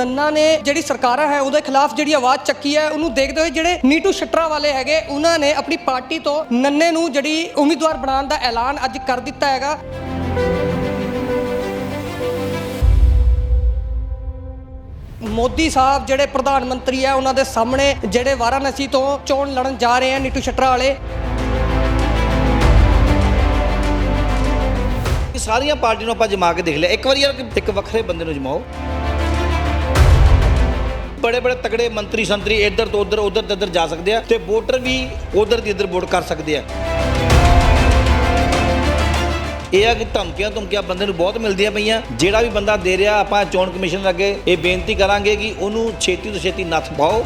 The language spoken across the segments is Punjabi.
ਨੰਨਾ ਨੇ ਜਿਹੜੀ ਸਰਕਾਰਾਂ ਹੈ ਉਹਦੇ ਖਿਲਾਫ ਜਿਹੜੀ ਆਵਾਜ਼ ਚੱਕੀ ਹੈ, ਉਹਨੂੰ ਦੇਖਦੇ ਹੋਏ ਜਿਹੜੇ ਨੀਟੂ ਸ਼ਟਰਾ ਵਾਲੇ ਹੈਗੇ, ਉਹਨਾਂ ਨੇ ਆਪਣੀ ਪਾਰਟੀ ਤੋਂ ਨੰਨੇ ਨੂੰ ਜਿਹੜੀ ਉਮੀਦਵਾਰ ਬਣਾਉਣ ਦਾ ਐਲਾਨ ਅੱਜ ਕਰ ਦਿੱਤਾ ਹੈਗਾ। ਮੋਦੀ ਸਾਹਿਬ ਜਿਹੜੇ ਪ੍ਰਧਾਨ ਮੰਤਰੀ ਹੈ, ਉਹਨਾਂ ਦੇ ਸਾਹਮਣੇ ਜਿਹੜੇ ਵਾਰਾਣਸੀ ਤੋਂ ਚੋਣ ਲੜਨ ਜਾ ਰਹੇ ਆ ਨੀਟੂ ਸ਼ਟਰਾ ਵਾਲੇ। ਸਾਰੀਆਂ ਪਾਰਟੀਆਂ ਨੂੰ ਆਪਾਂ ਜਮਾ ਕੇ ਦੇਖ ਲਿਆ। ਇੱਕ ਵਾਰੀ ਯਾਰ ਇੱਕ ਵੱਖਰੇ ਬੰਦੇ ਨੂੰ ਜਮਾਓ। ਬੜੇ ਬੜੇ ਤਕੜੇ ਮੰਤਰੀ ਸੰਤਰੀ ਇੱਧਰ ਤੋਂ ਉੱਧਰ ਉੱਧਰ ਤੋਂ ਉੱਧਰ ਜਾ ਸਕਦੇ ਆ ਤੇ ਵੋਟਰ ਵੀ ਉੱਧਰ ਦੀ ਇੱਧਰ ਵੋਟ ਕਰ ਸਕਦੇ ਆ। ਇਹ ਆ ਕਿ ਧਮਕੀਆਂ ਧਮਕੀਆਂ ਬੰਦੇ ਨੂੰ ਬਹੁਤ ਮਿਲਦੀਆਂ ਪਈਆਂ। ਜਿਹੜਾ ਵੀ ਬੰਦਾ ਦੇ ਰਿਹਾ, ਆਪਾਂ ਚੋਣ ਕਮਿਸ਼ਨ ਅੱਗੇ ਇਹ ਬੇਨਤੀ ਕਰਾਂਗੇ ਕਿ ਉਹਨੂੰ ਛੇਤੀ ਤੋਂ ਛੇਤੀ ਨੱਥ ਪਾਓ।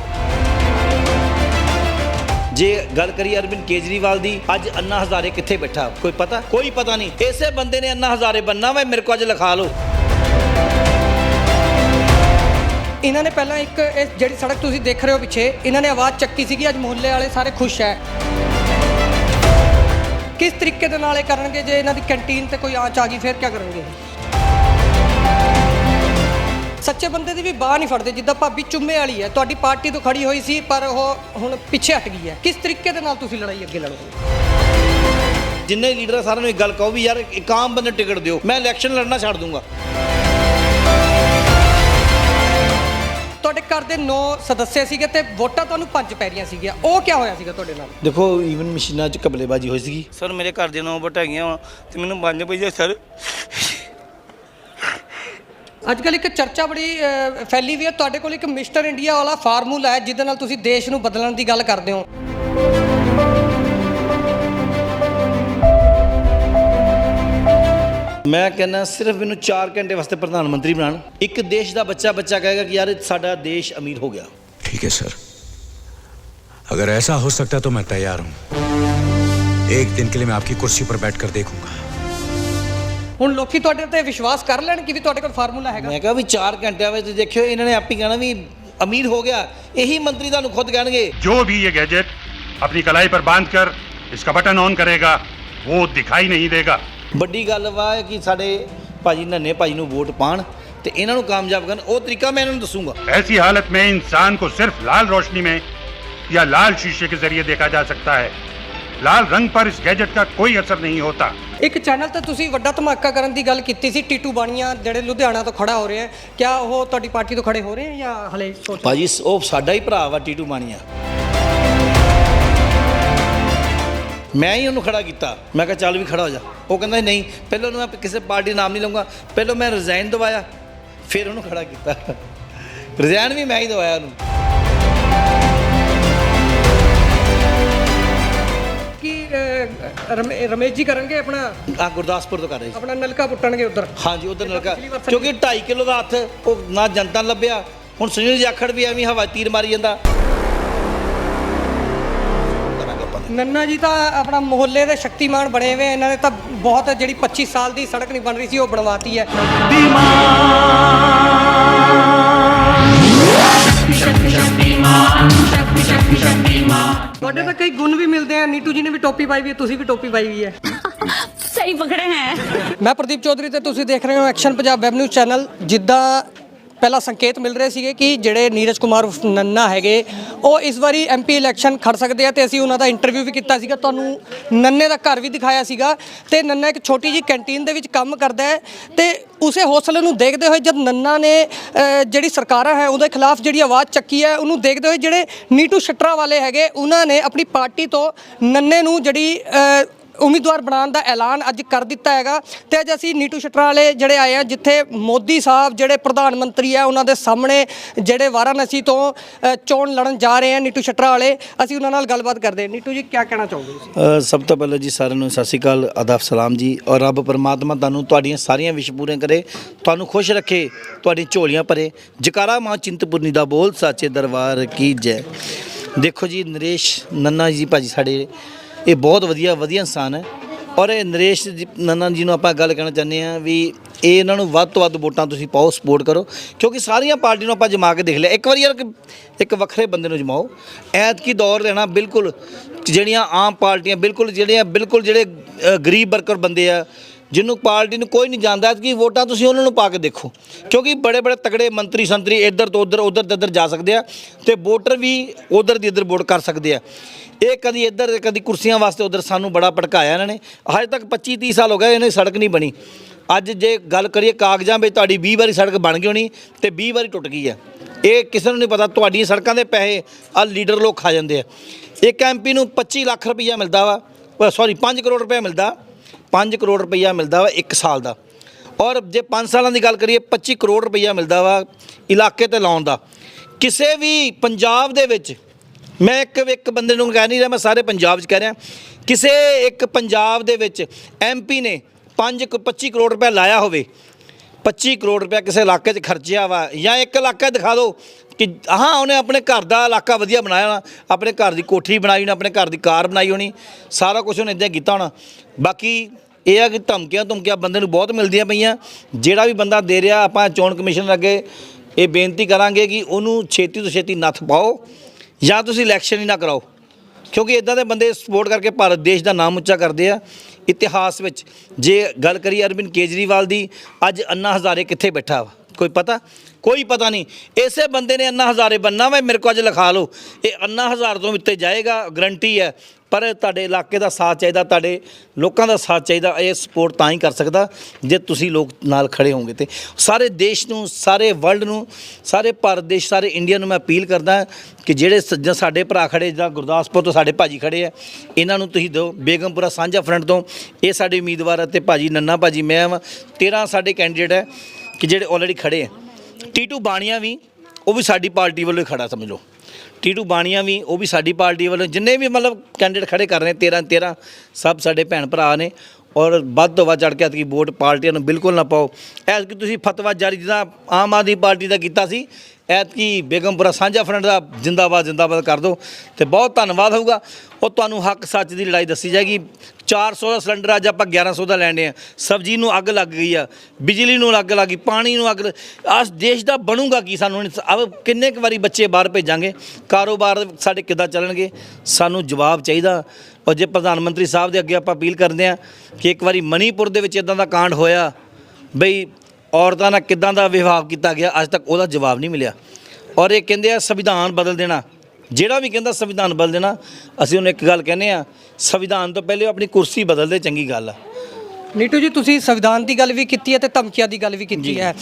ਜੇ ਗੱਲ ਕਰੀਏ ਅਰਵਿੰਦ ਕੇਜਰੀਵਾਲ ਦੀ, ਅੱਜ ਅੰਨਾ ਹਜ਼ਾਰੇ ਕਿੱਥੇ ਬੈਠਾ? ਕੋਈ ਪਤਾ? ਕੋਈ ਪਤਾ ਨਹੀਂ। ਇਸੇ ਬੰਦੇ ਨੇ ਅੰਨਾ ਹਜ਼ਾਰੇ ਬੰਨਾ ਵਾ ਮੇਰੇ ਕੋਲ ਅੱਜ ਲਿਖਾ ਲਓ। ਇਹਨਾਂ ਨੇ ਪਹਿਲਾਂ ਇੱਕ ਇਹ ਜਿਹੜੀ ਸੜਕ ਤੁਸੀਂ ਦੇਖ ਰਹੇ ਹੋ ਪਿੱਛੇ, ਇਹਨਾਂ ਨੇ ਆਵਾਜ਼ ਚੱਕੀ ਸੀਗੀ, ਅੱਜ ਮੁਹੱਲੇ ਵਾਲੇ ਸਾਰੇ ਖੁਸ਼ ਹੈ। ਕਿਸ ਤਰੀਕੇ ਦੇ ਨਾਲ ਇਹ ਕਰਨਗੇ? ਜੇ ਇਹਨਾਂ ਦੀ ਕੈਂਟੀਨ ਤੇ ਕੋਈ ਆਂਚ ਆ ਗਈ, ਫਿਰ ਕੀ ਕਰਨਗੇ? ਸੱਚੇ ਬੰਦੇ ਦੀ ਵੀ ਬਾਹ ਨਹੀਂ ਫੜਦੇ, ਜਿੱਦਾਂ ਭਾਬੀ ਚੁੰਮੇ ਵਾਲੀ ਹੈ। ਤੁਹਾਡੀ ਪਾਰਟੀ ਤੋਂ ਖੜੀ ਹੋਈ ਸੀ, ਪਰ ਉਹ ਹੁਣ ਪਿੱਛੇ ਹਟ ਗਈ ਹੈ। ਕਿਸ ਤਰੀਕੇ ਦੇ ਨਾਲ ਤੁਸੀਂ ਲੜਾਈ ਅੱਗੇ ਲੜੋਗੇ? ਜਿੰਨੇ ਲੀਡਰ ਆ ਸਾਰਿਆਂ ਨੂੰ ਇੱਕ ਗੱਲ ਕਹੋ ਵੀ ਯਾਰ, ਇੱਕ ਆਮ ਬੰਦੇ ਨੂੰ ਟਿਕਟ ਦਿਓ। ਮੈਂ ਇਲੈਕਸ਼ਨ ਲੜਨਾ ਛੱਡ ਦੂੰਗਾ। ਤੁਹਾਡੇ ਘਰ ਦੇ 9 ਸਦੱਸਿਆ ਸੀਗੇ ਤੇ ਵੋਟਾਂ ਤੁਹਾਨੂੰ ਪੰਜ ਪੈ ਰਹੀਆਂ ਸੀਗੀਆਂ। ਉਹ ਕੀ ਹੋਇਆ ਸੀਗਾ ਤੁਹਾਡੇ ਨਾਲ? ਦੇਖੋ ਈਵਨ ਮਸ਼ੀਨਾਂ 'ਚ ਕਬਲੇਬਾਜ਼ੀ ਹੋਈ ਸੀਗੀ। ਸਰ ਮੇਰੇ ਘਰ ਦੇ ਨੌ ਵੋਟ ਹੈਗੀਆਂ ਵਾ ਤੇ ਮੈਨੂੰ ਪੰਜ ਪਈਏ ਸਰ ਅੱਜ ਕੱਲ ਇੱਕ ਚਰਚਾ ਬੜੀ ਅਹ, ਫੈਲੀ ਵੀ ਹੈ। ਤੁਹਾਡੇ ਕੋਲ ਇੱਕ ਮਿਸਟਰ ਇੰਡੀਆ ਵਾਲਾ ਫਾਰਮੂਲਾ ਹੈ ਜਿਹਦੇ ਨਾਲ ਤੁਸੀਂ ਦੇਸ਼ ਨੂੰ ਬਦਲਣ ਦੀ ਗੱਲ ਕਰਦੇ ਹੋ। ਮੈਂ ਕਹਿੰਦਾ ਸਿਰਫ ਮੈਨੂੰ 4 ਘੰਟੇ ਵਾਸਤੇ ਪ੍ਰਧਾਨ ਮੰਤਰੀ ਬਣਾਉਣ ਇੱਕ ਦੇਸ਼ ਦਾ ਬੱਚਾ ਬੱਚਾ ਕਹੇਗਾ ਕਿ ਯਾਰ ਸਾਡਾ ਦੇਸ਼ ਅਮੀਰ ਹੋ ਗਿਆ ठीक है सर अगर ऐसा हो सकता तो मैं तैयार हूं एक दिन के लिए मैं आपकी कुर्सी पर बैठकर देखूंगा ਹੁਣ ਲੋਕੀ ਤੁਹਾਡੇ ਤੇ ਵਿਸ਼ਵਾਸ ਕਰ ਲੈਣ ਕਿ ਵੀ ਤੁਹਾਡੇ ਕੋਲ ਫਾਰਮੂਲਾ ਹੈਗਾ ਮੈਂ ਕਿਹਾ ਵੀ 4 ਘੰਟਿਆਂ ਵਿੱਚ ਦੇਖਿਓ ਇਹਨਾਂ ਨੇ ਆਪੇ ਕਹਿਣਾ ਵੀ ਅਮੀਰ ਹੋ ਗਿਆ ਇਹੀ ਮੰਤਰੀ ਤੁਹਾਨੂੰ ਖੁਦ ਕਹਿਣਗੇ जो भी ये गैजेट अपनी कलाई पर बांधकर इसका बटन ऑन करेगा वो दिखाई नहीं देगा ਵੱਡੀ ਗੱਲ ਵਾ ਕਿ ਸਾਡੇ ਭਾਜੀ ਨੰਨੇ ਭਾਜੀ ਨੂੰ ਵੋਟ ਪਾਣ ਤੇ ਇਹਨਾਂ ਨੂੰ ਕਾਮਯਾਬ ਕਰਨ ਉਹ ਤਰੀਕਾ ਮੈਂ ਇਹਨਾਂ ਨੂੰ ਦੱਸੂਗਾ ऐसी हालत में इंसान को सिर्फ लाल रोशनी में या लाल शीशे के जरिए देखा जा सकता है लाल रंग पर इस गैजेट का कोई असर नहीं होता ਇੱਕ ਚੈਨਲ ਤੇ ਤੁਸੀਂ ਵੱਡਾ ਧਮਾਕਾ ਕਰਨ ਦੀ ਗੱਲ ਕੀਤੀ ਸੀ ਟੀਟੂ ਬਾਣੀਆਂ ਜਿਹੜੇ ਲੁਧਿਆਣਾ ਤੋਂ ਖੜਾ ਹੋ ਰਹੇ ਹੈ ਕਿਆ ਉਹ ਤੁਹਾਡੀ ਪਾਰਟੀ ਤੋਂ ਖੜੇ ਹੋ ਰਹੇ ਹੈ ਜਾਂ ਹਲੇ ਸੋਚ ਭਾਜੀ ਉਹ ਸਾਡਾ ਹੀ ਭਰਾ ਵਾ ਟੀਟੂ ਮਾਣੀਆ ਮੈਂ ਹੀ ਉਹਨੂੰ ਖੜਾ ਕੀਤਾ। ਮੈਂ ਕਿਹਾ ਚੱਲ ਵੀ ਖੜਾ ਹੋ ਜਾ। ਉਹ ਕਹਿੰਦਾ ਨਹੀਂ। ਪਹਿਲਾਂ ਉਹਨੂੰ ਮੈਂ ਕਿਸੇ ਪਾਰਟੀ ਦਾ ਨਾਮ ਨਹੀਂ ਲਵਾਂਗਾ ਪਹਿਲਾਂ ਮੈਂ ਰਿਜ਼ਾਈਨ ਦਵਾਇਆ। ਫਿਰ ਉਹਨੂੰ ਖੜਾ ਕੀਤਾ। ਰਿਜ਼ਾਈਨ ਵੀ ਮੈਂ ਹੀ ਦਵਾਇਆ ਉਹਨੂੰ। ਕੀ ਅਹ, ਰਮੇ- ਰਮੇਸ਼ ਜੀ ਕਰਨਗੇ ਆਪਣਾ? ਆ ਗੁਰਦਾਸਪੁਰ ਤੋਂ ਕਰ ਰਹੇ ਸੀ ਆਪਣਾ ਨਲਕਾ ਪੁੱਟਣਗੇ ਉਧਰ। ਹਾਂਜੀ ਉਧਰ ਨਲਕਾ ਪਿਛਲੀ ਵਾਰ ਸੰਜੀਵ- ਕਿਉਂਕਿ 2.5 ਕਿਲੋ ਦਾ ਹੱਥ ਉਹ ਨਾ ਜਨਤਾ ਨੂੰ ਲੱਭਿਆ। ਹੁਣ ਸੁਨੀਲ ਜਾਖੜ ਵੀ ਐਵੇਂ ਹਵਾ ਤੀਰ ਮਾਰੀ ਜਾਂਦਾ। ਨੰਨਾ ਜੀ ਤਾਂ ਆਪਣਾ ਮੁਹੱਲੇ ਦੇ ਸ਼ਕਤੀਮਾਨ ਬਣੇ ਹੋਏ। ਇਹਨਾਂ ਨੇ ਤਾਂ ਬਹੁਤ ਜਿਹੜੀ 25 ਸਾਲ ਦੀ ਸੜਕ ਨਹੀਂ ਬਣ ਰਹੀ ਸੀ ਉਹ ਬਣਵਾਤੀ ਹੈ। ਤੁਹਾਡੇ ਤਾਂ ਕਈ ਗੁਣ ਵੀ ਮਿਲਦੇ ਆ। ਨੀਟੂ ਜੀ ਨੇ ਵੀ ਟੋਪੀ ਪਾਈ ਵੀ ਹੈ ਤੁਸੀਂ ਵੀ ਟੋਪੀ ਪਾਈ ਵੀ ਹੈ। ਸਹੀ ਪਕੜੇ ਹੈ। ਮੈਂ ਪ੍ਰਦੀਪ ਚੌਧਰੀ ਤੇ ਤੁਸੀਂ ਦੇਖ ਰਹੇ ਹੋ action Punjab web news channel ਜਿੱਦਾਂ ਪਹਿਲਾਂ ਸੰਕੇਤ ਮਿਲ ਰਹੇ ਸੀਗੇ ਕਿ ਜਿਹੜੇ ਨੀਰਜ ਕੁਮਾਰ ਨੰਨਾ ਹੈਗੇ, ਉਹ ਇਸ ਵਾਰੀ ਐਮਪੀ ਇਲੈਕਸ਼ਨ ਖੜ ਸਕਦੇ ਆ ਤੇ ਅਸੀਂ ਉਹਨਾਂ ਦਾ ਇੰਟਰਵਿਊ ਵੀ ਕੀਤਾ ਸੀਗਾ। ਤੁਹਾਨੂੰ ਨੰਨੇ ਦਾ ਘਰ ਵੀ ਦਿਖਾਇਆ ਸੀਗਾ ਤੇ ਨੰਨਾ ਇੱਕ ਛੋਟੀ ਜੀ ਕੈਂਟੀਨ ਦੇ ਵਿੱਚ ਕੰਮ ਕਰਦਾ ਹੈ ਤੇ ਉਸੇ ਹੌਸਲੇ ਨੂੰ ਦੇਖਦੇ ਹੋਏ ਜਦ ਨੰਨਾ ਨੇ ਜਿਹੜੀ ਸਰਕਾਰਾਂ ਹੈ ਉਹਦੇ ਖਿਲਾਫ ਜਿਹੜੀ ਆਵਾਜ਼ ਚੱਕੀ ਹੈ, ਉਹਨੂੰ ਦੇਖਦੇ ਹੋਏ ਜਿਹੜੇ ਨੀਟੂ ਸ਼ਟਰਾ ਵਾਲੇ ਹੈਗੇ, ਉਹਨਾਂ ਨੇ ਆਪਣੀ ਪਾਰਟੀ ਤੋਂ ਨੰਨੇ ਨੂੰ ਜਿਹੜੀ ਉਮੀਦਵਾਰ ਬਣਾਉਣ ਦਾ ਐਲਾਨ ਅੱਜ ਕਰ ਦਿੱਤਾ ਹੈਗਾ ਤੇ ਅੱਜ ਅਸੀਂ ਨੀਟੂ ਸ਼ਟਰਾ ਵਾਲੇ ਜਿਹੜੇ ਆਏ ਆ, ਜਿੱਥੇ ਮੋਦੀ ਸਾਹਿਬ ਜਿਹੜੇ ਪ੍ਰਧਾਨ ਮੰਤਰੀ ਆ, ਉਹਨਾਂ ਦੇ ਸਾਹਮਣੇ ਜਿਹੜੇ ਵਾਰਾਣਸੀ ਤੋਂ ਚੋਣ ਲੜਨ ਜਾ ਰਹੇ ਆ ਨੀਟੂ ਸ਼ਟਰਾ ਵਾਲੇ। ਅਸੀਂ ਉਹਨਾਂ ਨਾਲ ਗੱਲਬਾਤ ਕਰਦੇ ਹਾਂ। ਨੀਟੂ ਜੀ ਕੀ ਕਹਿਣਾ ਚਾਹੋਗੇ ਤੁਸੀਂ? ਸਭ ਤੋਂ ਪਹਿਲਾਂ ਜੀ ਸਾਰਿਆਂ ਨੂੰ ਸਤਿ ਸ਼੍ਰੀ ਅਕਾਲ, ਆਦਾਬ ਸਲਾਮ ਜੀ। ਔਰ ਰੱਬ ਪਰਮਾਤਮਾ ਤੁਹਾਨੂੰ ਤੁਹਾਡੀਆਂ ਸਾਰੀਆਂ ਵਿਸ਼ ਪੂਰੀਆਂ ਕਰੇ, ਤੁਹਾਨੂੰ ਖੁਸ਼ ਰੱਖੇ, ਤੁਹਾਡੀ ਝੋਲੀਆਂ ਭਰੇ। ਜਕਾਰਾ ਮਾਂ ਚਿੰਤਪੁਰਨੀ ਦਾ ਬੋਲ, ਸਾਚੇ ਦਰਬਾਰ ਕੀ ਜੈ। ਦੇਖੋ ਜੀ, ਨਰੇਸ਼ ਨੰਨਾ ਜੀ, ਭਾਜੀ ਸਾਡੇ ਇਹ ਬਹੁਤ ਵਧੀਆ ਵਧੀਆ ਇਨਸਾਨ ਹੈ। ਔਰ ਇਹ ਨਰੇਸ਼ ਜੀ- ਨੰਨਾ ਜੀ ਨੂੰ ਆਪਾਂ ਗੱਲ ਕਹਿਣਾ ਚਾਹੁੰਦੇ ਆ ਵੀ ਇਹ ਇਹਨਾਂ ਨੂੰ ਵੱਧ ਤੋਂ ਵੱਧ ਵੋਟਾਂ ਤੁਸੀਂ ਪਾਓ ਸਪੋਰਟ ਕਰੋ। ਕਿਉਂਕਿ ਸਾਰੀਆਂ ਪਾਰਟੀ ਨੂੰ ਆਪਾਂ ਜਮਾ ਕੇ ਦੇਖ ਲਿਆ। ਇੱਕ ਵਾਰੀ ਯਾਰ ਇੱਕ- ਇੱਕ ਵੱਖਰੇ ਬੰਦੇ ਨੂੰ ਜਮਾਓ। ਐਤਕੀ ਦੌਰ ਲੈਣਾ ਬਿਲਕੁਲ ਜਿਹੜੀਆਂ ਆਮ ਪਾਰਟੀਆਂ, ਬਿਲਕੁਲ ਜਿਹੜੀਆਂ, ਬਿਲਕੁਲ ਜਿਹੜੇ ਗਰੀਬ ਵਰਕਰ ਬੰਦੇ ਆ ਜਿਹਨੂੰ ਪਾਰਟੀ ਨੂੰ ਕੋਈ ਨਹੀਂ ਜਾਣਦਾ ਕਿ ਵੋਟਾਂ ਤੁਸੀਂ ਉਹਨਾਂ ਨੂੰ ਪਾ ਕੇ ਦੇਖੋ। ਕਿਉਂਕਿ ਬੜੇ ਬੜੇ ਤਕੜੇ ਮੰਤਰੀ ਸੰਤਰੀ ਇੱਧਰ ਤੋਂ ਉੱਧਰ ਉੱਧਰ ਤੋਂ ਇੱਧਰ ਜਾ ਸਕਦੇ ਆ ਤੇ ਵੋਟਰ ਵੀ ਉੱਧਰ ਦੀ ਇੱਧਰ ਵੋਟ ਕਰ ਸਕਦੇ ਆ। ਇਹ ਕਦੀ ਇੱਧਰ ਤੇ ਕਦੀ ਕੁਰਸੀਆਂ ਵਾਸਤੇ ਉੱਧਰ ਸਾਨੂੰ ਬੜਾ ਭੜਕਾਇਆ ਇਹਨਾਂ ਨੇ। ਹਜੇ ਤੱਕ 25 30 ਸਾਲ ਹੋ ਗਏ, ਇਹਨੇ ਸੜਕ ਨਹੀਂ ਬਣੀ। ਅੱਜ ਜੇ ਗੱਲ ਕਰੀਏ ਕਾਗਜ਼ਾਂ ਵਿੱਚ, ਤੁਹਾਡੀ 20 ਵਾਰੀ ਸੜਕ ਬਣ ਗਈ ਹੋਣੀ ਤੇ 20 ਵਾਰੀ ਟੁੱਟ ਗਈ ਹੈ। ਇਹ ਕਿਸੇ ਨੂੰ ਨਹੀਂ ਪਤਾ, ਤੁਹਾਡੀਆਂ ਸੜਕਾਂ ਦੇ ਪੈਸੇ ਆ ਲੀਡਰ ਲੋਕ ਖਾ ਜਾਂਦੇ ਆ। ਇੱਕ ਐਮਪੀ ਨੂੰ 25 ਲੱਖ ਰੁਪਈਆ ਮਿਲਦਾ ਵਾ ਸੌਰੀ 5 ਕਰੋੜ ਰੁਪਏ ਮਿਲਦਾ। 5 ਕਰੋੜ ਰੁਪਈਆ ਮਿਲਦਾ ਵਾ 1 ਸਾਲ ਦਾ। ਔਰ ਜੇ 5 ਸਾਲਾਂ ਦੀ ਗੱਲ ਕਰੀਏ 25 ਕਰੋੜ ਰੁਪਈਆ ਮਿਲਦਾ ਵਾ ਇਲਾਕੇ ਤੇ ਲਾਉਣ ਦਾ। ਕਿਸੇ ਵੀ ਪੰਜਾਬ ਦੇ ਵਿੱਚ, ਮੈਂ ਇੱਕ ਇੱਕ ਬੰਦੇ ਨੂੰ ਕਹਿ ਨਹੀਂ ਰਿਹਾ, ਮੈਂ ਸਾਰੇ ਪੰਜਾਬ 'ਚ ਕਹਿ ਰਿਹਾ। ਕਿਸੇ ਇੱਕ ਪੰਜਾਬ ਦੇ ਵਿੱਚ ਐਮਪੀ ਨੇ 5 25 ਕਰੋੜ ਰੁਪਏ ਲਾਇਆ ਹੋਵੇ 25 ਕਰੋੜ ਰੁਪਏ ਕਿਸੇ ਇਲਾਕੇ 'ਚ ਖਰਚਿਆ ਵਾ ਜਾਂ ਇੱਕ ਇਲਾਕਾ ਦਿਖਾ ਦਿਓ ਕਿ ਹਾਂ, ਉਹਨੇ ਆਪਣੇ ਘਰ ਦਾ ਇਲਾਕਾ ਵਧੀਆ ਬਣਾਇਆ ਹੋਣਾ, ਆਪਣੇ ਘਰ ਦੀ ਕੋਠੀ ਬਣਾਈ ਹੋਣੀ, ਆਪਣੇ ਘਰ ਦੀ ਕਾਰ ਬਣਾਈ ਹੋਣੀ, ਸਾਰਾ ਕੁਝ ਉਹਨੇ ਇਦਾਂ ਕੀਤਾ ਹੋਣਾ। ਬਾਕੀ ਇਹ ਆ ਕਿ ਧਮਕੀਆਂ ਧਮਕੀਆਂ ਬੰਦੇ ਨੂੰ ਬਹੁਤ ਮਿਲਦੀਆਂ ਪਈਆਂ। ਜਿਹੜਾ ਵੀ ਬੰਦਾ ਦੇ ਰਿਹਾ, ਆਪਾਂ ਚੋਣ ਕਮਿਸ਼ਨ ਅੱਗੇ ਇਹ ਬੇਨਤੀ ਕਰਾਂਗੇ ਕਿ ਉਹਨੂੰ ਛੇਤੀ ਤੋਂ ਛੇਤੀ ਨੱਥ ਪਾਓ ਜਾਂ ਤੁਸੀਂ ਇਲੈਕਸ਼ਨ ਹੀ ਨਾ ਕਰਾਓ। ਕਿਉਂਕਿ ਇਦਾਂ ਦੇ ਬੰਦੇ ਸਪੋਰਟ ਕਰਕੇ ਭਾਰਤ ਦੇਸ਼ ਦਾ ਨਾਮ ਉੱਚਾ ਕਰਦੇ ਆ। ਇਤਿਹਾਸ ਵਿੱਚ ਜੇ ਗੱਲ ਕਰੀਏ ਅਰਵਿੰਦ ਕੇਜਰੀਵਾਲ ਦੀ, ਅੱਜ ਅੰਨਾ ਹਜ਼ਾਰੇ ਕਿੱਥੇ ਬੈਠਾ ਵਾ? ਕੋਈ ਪਤਾ? ਕੋਈ ਪਤਾ ਨਹੀਂ। ਇਸੇ ਬੰਦੇ ਨੇ ਅੰਨਾ ਹਜ਼ਾਰੇ ਬੰਨਾ ਵਾ ਮੇਰੇ ਕੋਲ ਅੱਜ ਲਿਖਾ ਲਓ। ਇਹ ਅੰਨਾ ਹਜ਼ਾਰ ਤੋਂ ਉੱਤੇ ਜਾਏਗਾ ਗਰੰਟੀ ਹੈ। ਪਰ ਤੁਹਾਡੇ ਇਲਾਕੇ ਦਾ ਸਾਥ ਚਾਹੀਦਾ, ਤੁਹਾਡੇ ਲੋਕਾਂ ਦਾ ਸਾਥ ਚਾਹੀਦਾ, ਇਹ ਸਪੋਰਟ ਤਾਂ ਹੀ ਕਰ ਸਕਦਾ, ਜੇ ਤੁਸੀਂ ਲੋਕ ਨਾਲ ਖੜੇ ਹੋਵੋਗੇ ਤੇ। ਸਾਰੇ ਦੇਸ਼ ਨੂੰ, ਸਾਰੇ ਵਰਲਡ ਨੂੰ, ਸਾਰੇ ਭਾਰਤ ਦੇਸ਼, ਸਾਰੇ ਇੰਡੀਆ ਨੂੰ ਮੈਂ ਅਪੀਲ ਕਰਦਾ ਕਿ ਜਿਹੜੇ ਸੱਜਣ ਸਾਡੇ ਭਰਾ ਖੜੇ, ਜਾਂ ਗੁਰਦਾਸਪੁਰ ਤੋਂ ਸਾਡੇ ਭਾਜੀ ਖੜੇ ਆ, ਇਹਨਾਂ ਨੂੰ ਤੁਸੀਂ ਦਿਓ। ਬੇਗਮਪੁਰਾ ਸਾਂਝਾ ਫਰੰਟ ਤੋਂ, ਇਹ ਸਾਡੇ ਉਮੀਦਵਾਰ ਅਤੇ ਭਾਜੀ ਨੰਨਾ, ਭਾਜੀ ਮੈਂ ਵਾਂ। 13 ਸਾਡੇ ਕੈਂਡੀਡੇਟ ਹੈ ਕਿ ਜਿਹੜੇ ਆਲਰੇਡੀ ਖੜੇ ਆ। ਟੀਟੂ ਬਾਣੀਆਂ ਵੀ, ਉਹ ਵੀ ਸਾਡੀ ਪਾਰਟੀ ਵੱਲੋਂ ਹੀ ਖੜਾ, ਸਮਝ ਲਓ। ਟੀਟੂ ਬਾਣੀਆਂ ਵੀ, ਉਹ ਵੀ ਸਾਡੀ ਪਾਰਟੀ ਵੱਲੋਂ, ਜਿੰਨੇ ਵੀ ਮਤਲਬ ਕੈਂਡੀਡੇਟ ਖੜੇ ਕਰ ਰਹੇ 13 13 ਸਭ ਸਾਡੇ ਭੈਣ ਭਰਾ ਨੇ, ਔਰ ਵੱਧ ਤੋਂ ਵੱਧ ਚੜ ਕੇ ਐਤਕੀ ਵੋਟ ਪਾਰਟੀਆਂ ਨੂੰ ਬਿਲਕੁਲ ਨਾ ਪਾਓ। ਐਤਕੀ ਤੁਸੀਂ ਫਤਵਾ ਜਾਰੀ ਜਿੱਦਾਂ ਆਮ ਆਦਮੀ ਪਾਰਟੀ ਦਾ ਕੀਤਾ ਸੀ, ਐਤਕੀ ਬੇਗਮਪੁਰਾ ਸਾਂਝਾ ਫਰੰਟ ਦਾ ਜਿੰਦਾਬਾਦ ਜਿੰਦਾਬਾਦ ਕਰ ਦਿਓ, ਤੇ ਬਹੁਤ ਧੰਨਵਾਦ ਹੋਊਗਾ। ਉਹ ਤੁਹਾਨੂੰ ਹੱਕ ਸੱਚ ਦੀ ਲੜਾਈ ਦੱਸੀ ਜਾਏਗੀ। 400 ਦਾ ਸਿਲੰਡਰ ਅੱਜ ਆਪਾਂ 1100 ਦਾ ਲੈਣੇ ਆ। ਸਬਜ਼ੀ ਨੂੰ ਅੱਗ ਲੱਗ ਗਈ ਆ, ਬਿਜਲੀ ਨੂੰ ਅੱਗ ਲੱਗੀ ਪਾਣੀ ਨੂੰ ਅੱਗ ਆਸ ਦੇਸ਼ ਦਾ ਬਣੂਗਾ ਕੀ ਸਾਨੂੰ? ਅਬ ਕਿੰਨੇ ਕੁ ਵਾਰੀ ਬੱਚੇ ਬਾਹਰ ਭੇਜਾਂਗੇ? ਕਾਰੋਬਾਰ ਸਾਡੇ ਕਿੱਦਾਂ ਚੱਲਣਗੇ? ਸਾਨੂੰ ਜਵਾਬ ਚਾਹੀਦਾ। ਔਰ ਜੇ ਪ੍ਰਧਾਨ ਮੰਤਰੀ ਸਾਹਿਬ ਦੇ ਅੱਗੇ ਆਪਾਂ ਅਪੀਲ ਕਰਦੇ ਆ ਕਿ ਇੱਕ ਵਾਰੀ ਮਨੀਪੁਰ ਦੇ ਵਿੱਚ ਇਦਾਂ ਦਾ ਕਾਂਡ ਹੋਇਆ ਬਈ ਔਰਤਾਂ ਨਾਲ ਕਿੱਦਾਂ ਦਾ ਵਿਵਹਾਰ ਕੀਤਾ ਗਿਆ, ਅੱਜ ਤੱਕ ਉਹਦਾ ਜਵਾਬ ਨਹੀਂ ਮਿਲਿਆ। ਔਰ ਇਹ ਕਹਿੰਦੇ ਆ, ਸੰਵਿਧਾਨ ਬਦਲ ਦੇਣਾ। ਜਿਹੜਾ ਵੀ ਕਹਿੰਦਾ ਸੰਵਿਧਾਨ ਬਦਲ ਦੇਣਾ ਅਸੀਂ ਉਹਨੂੰ ਇੱਕ ਗੱਲ ਕਹਿੰਦੇ ਆ ਸੰਵਿਧਾਨ ਤੋਂ ਪਹਿਲੇ ਉਹ ਆਪਣੀ ਕੁਰਸੀ ਬਦਲ ਦੇ ਚੰਗੀ ਗੱਲ ਆ। ਨੀਟੂ ਜੀ ਤੁਸੀਂ ਸੰਵਿਧਾਨ ਦੀ ਗੱਲ ਵੀ ਕੀਤੀ ਹੈ ਤੇ ਧਮਕੀਆਂ ਦੀ ਗੱਲ ਵੀ ਕੀਤੀ ਹੈ।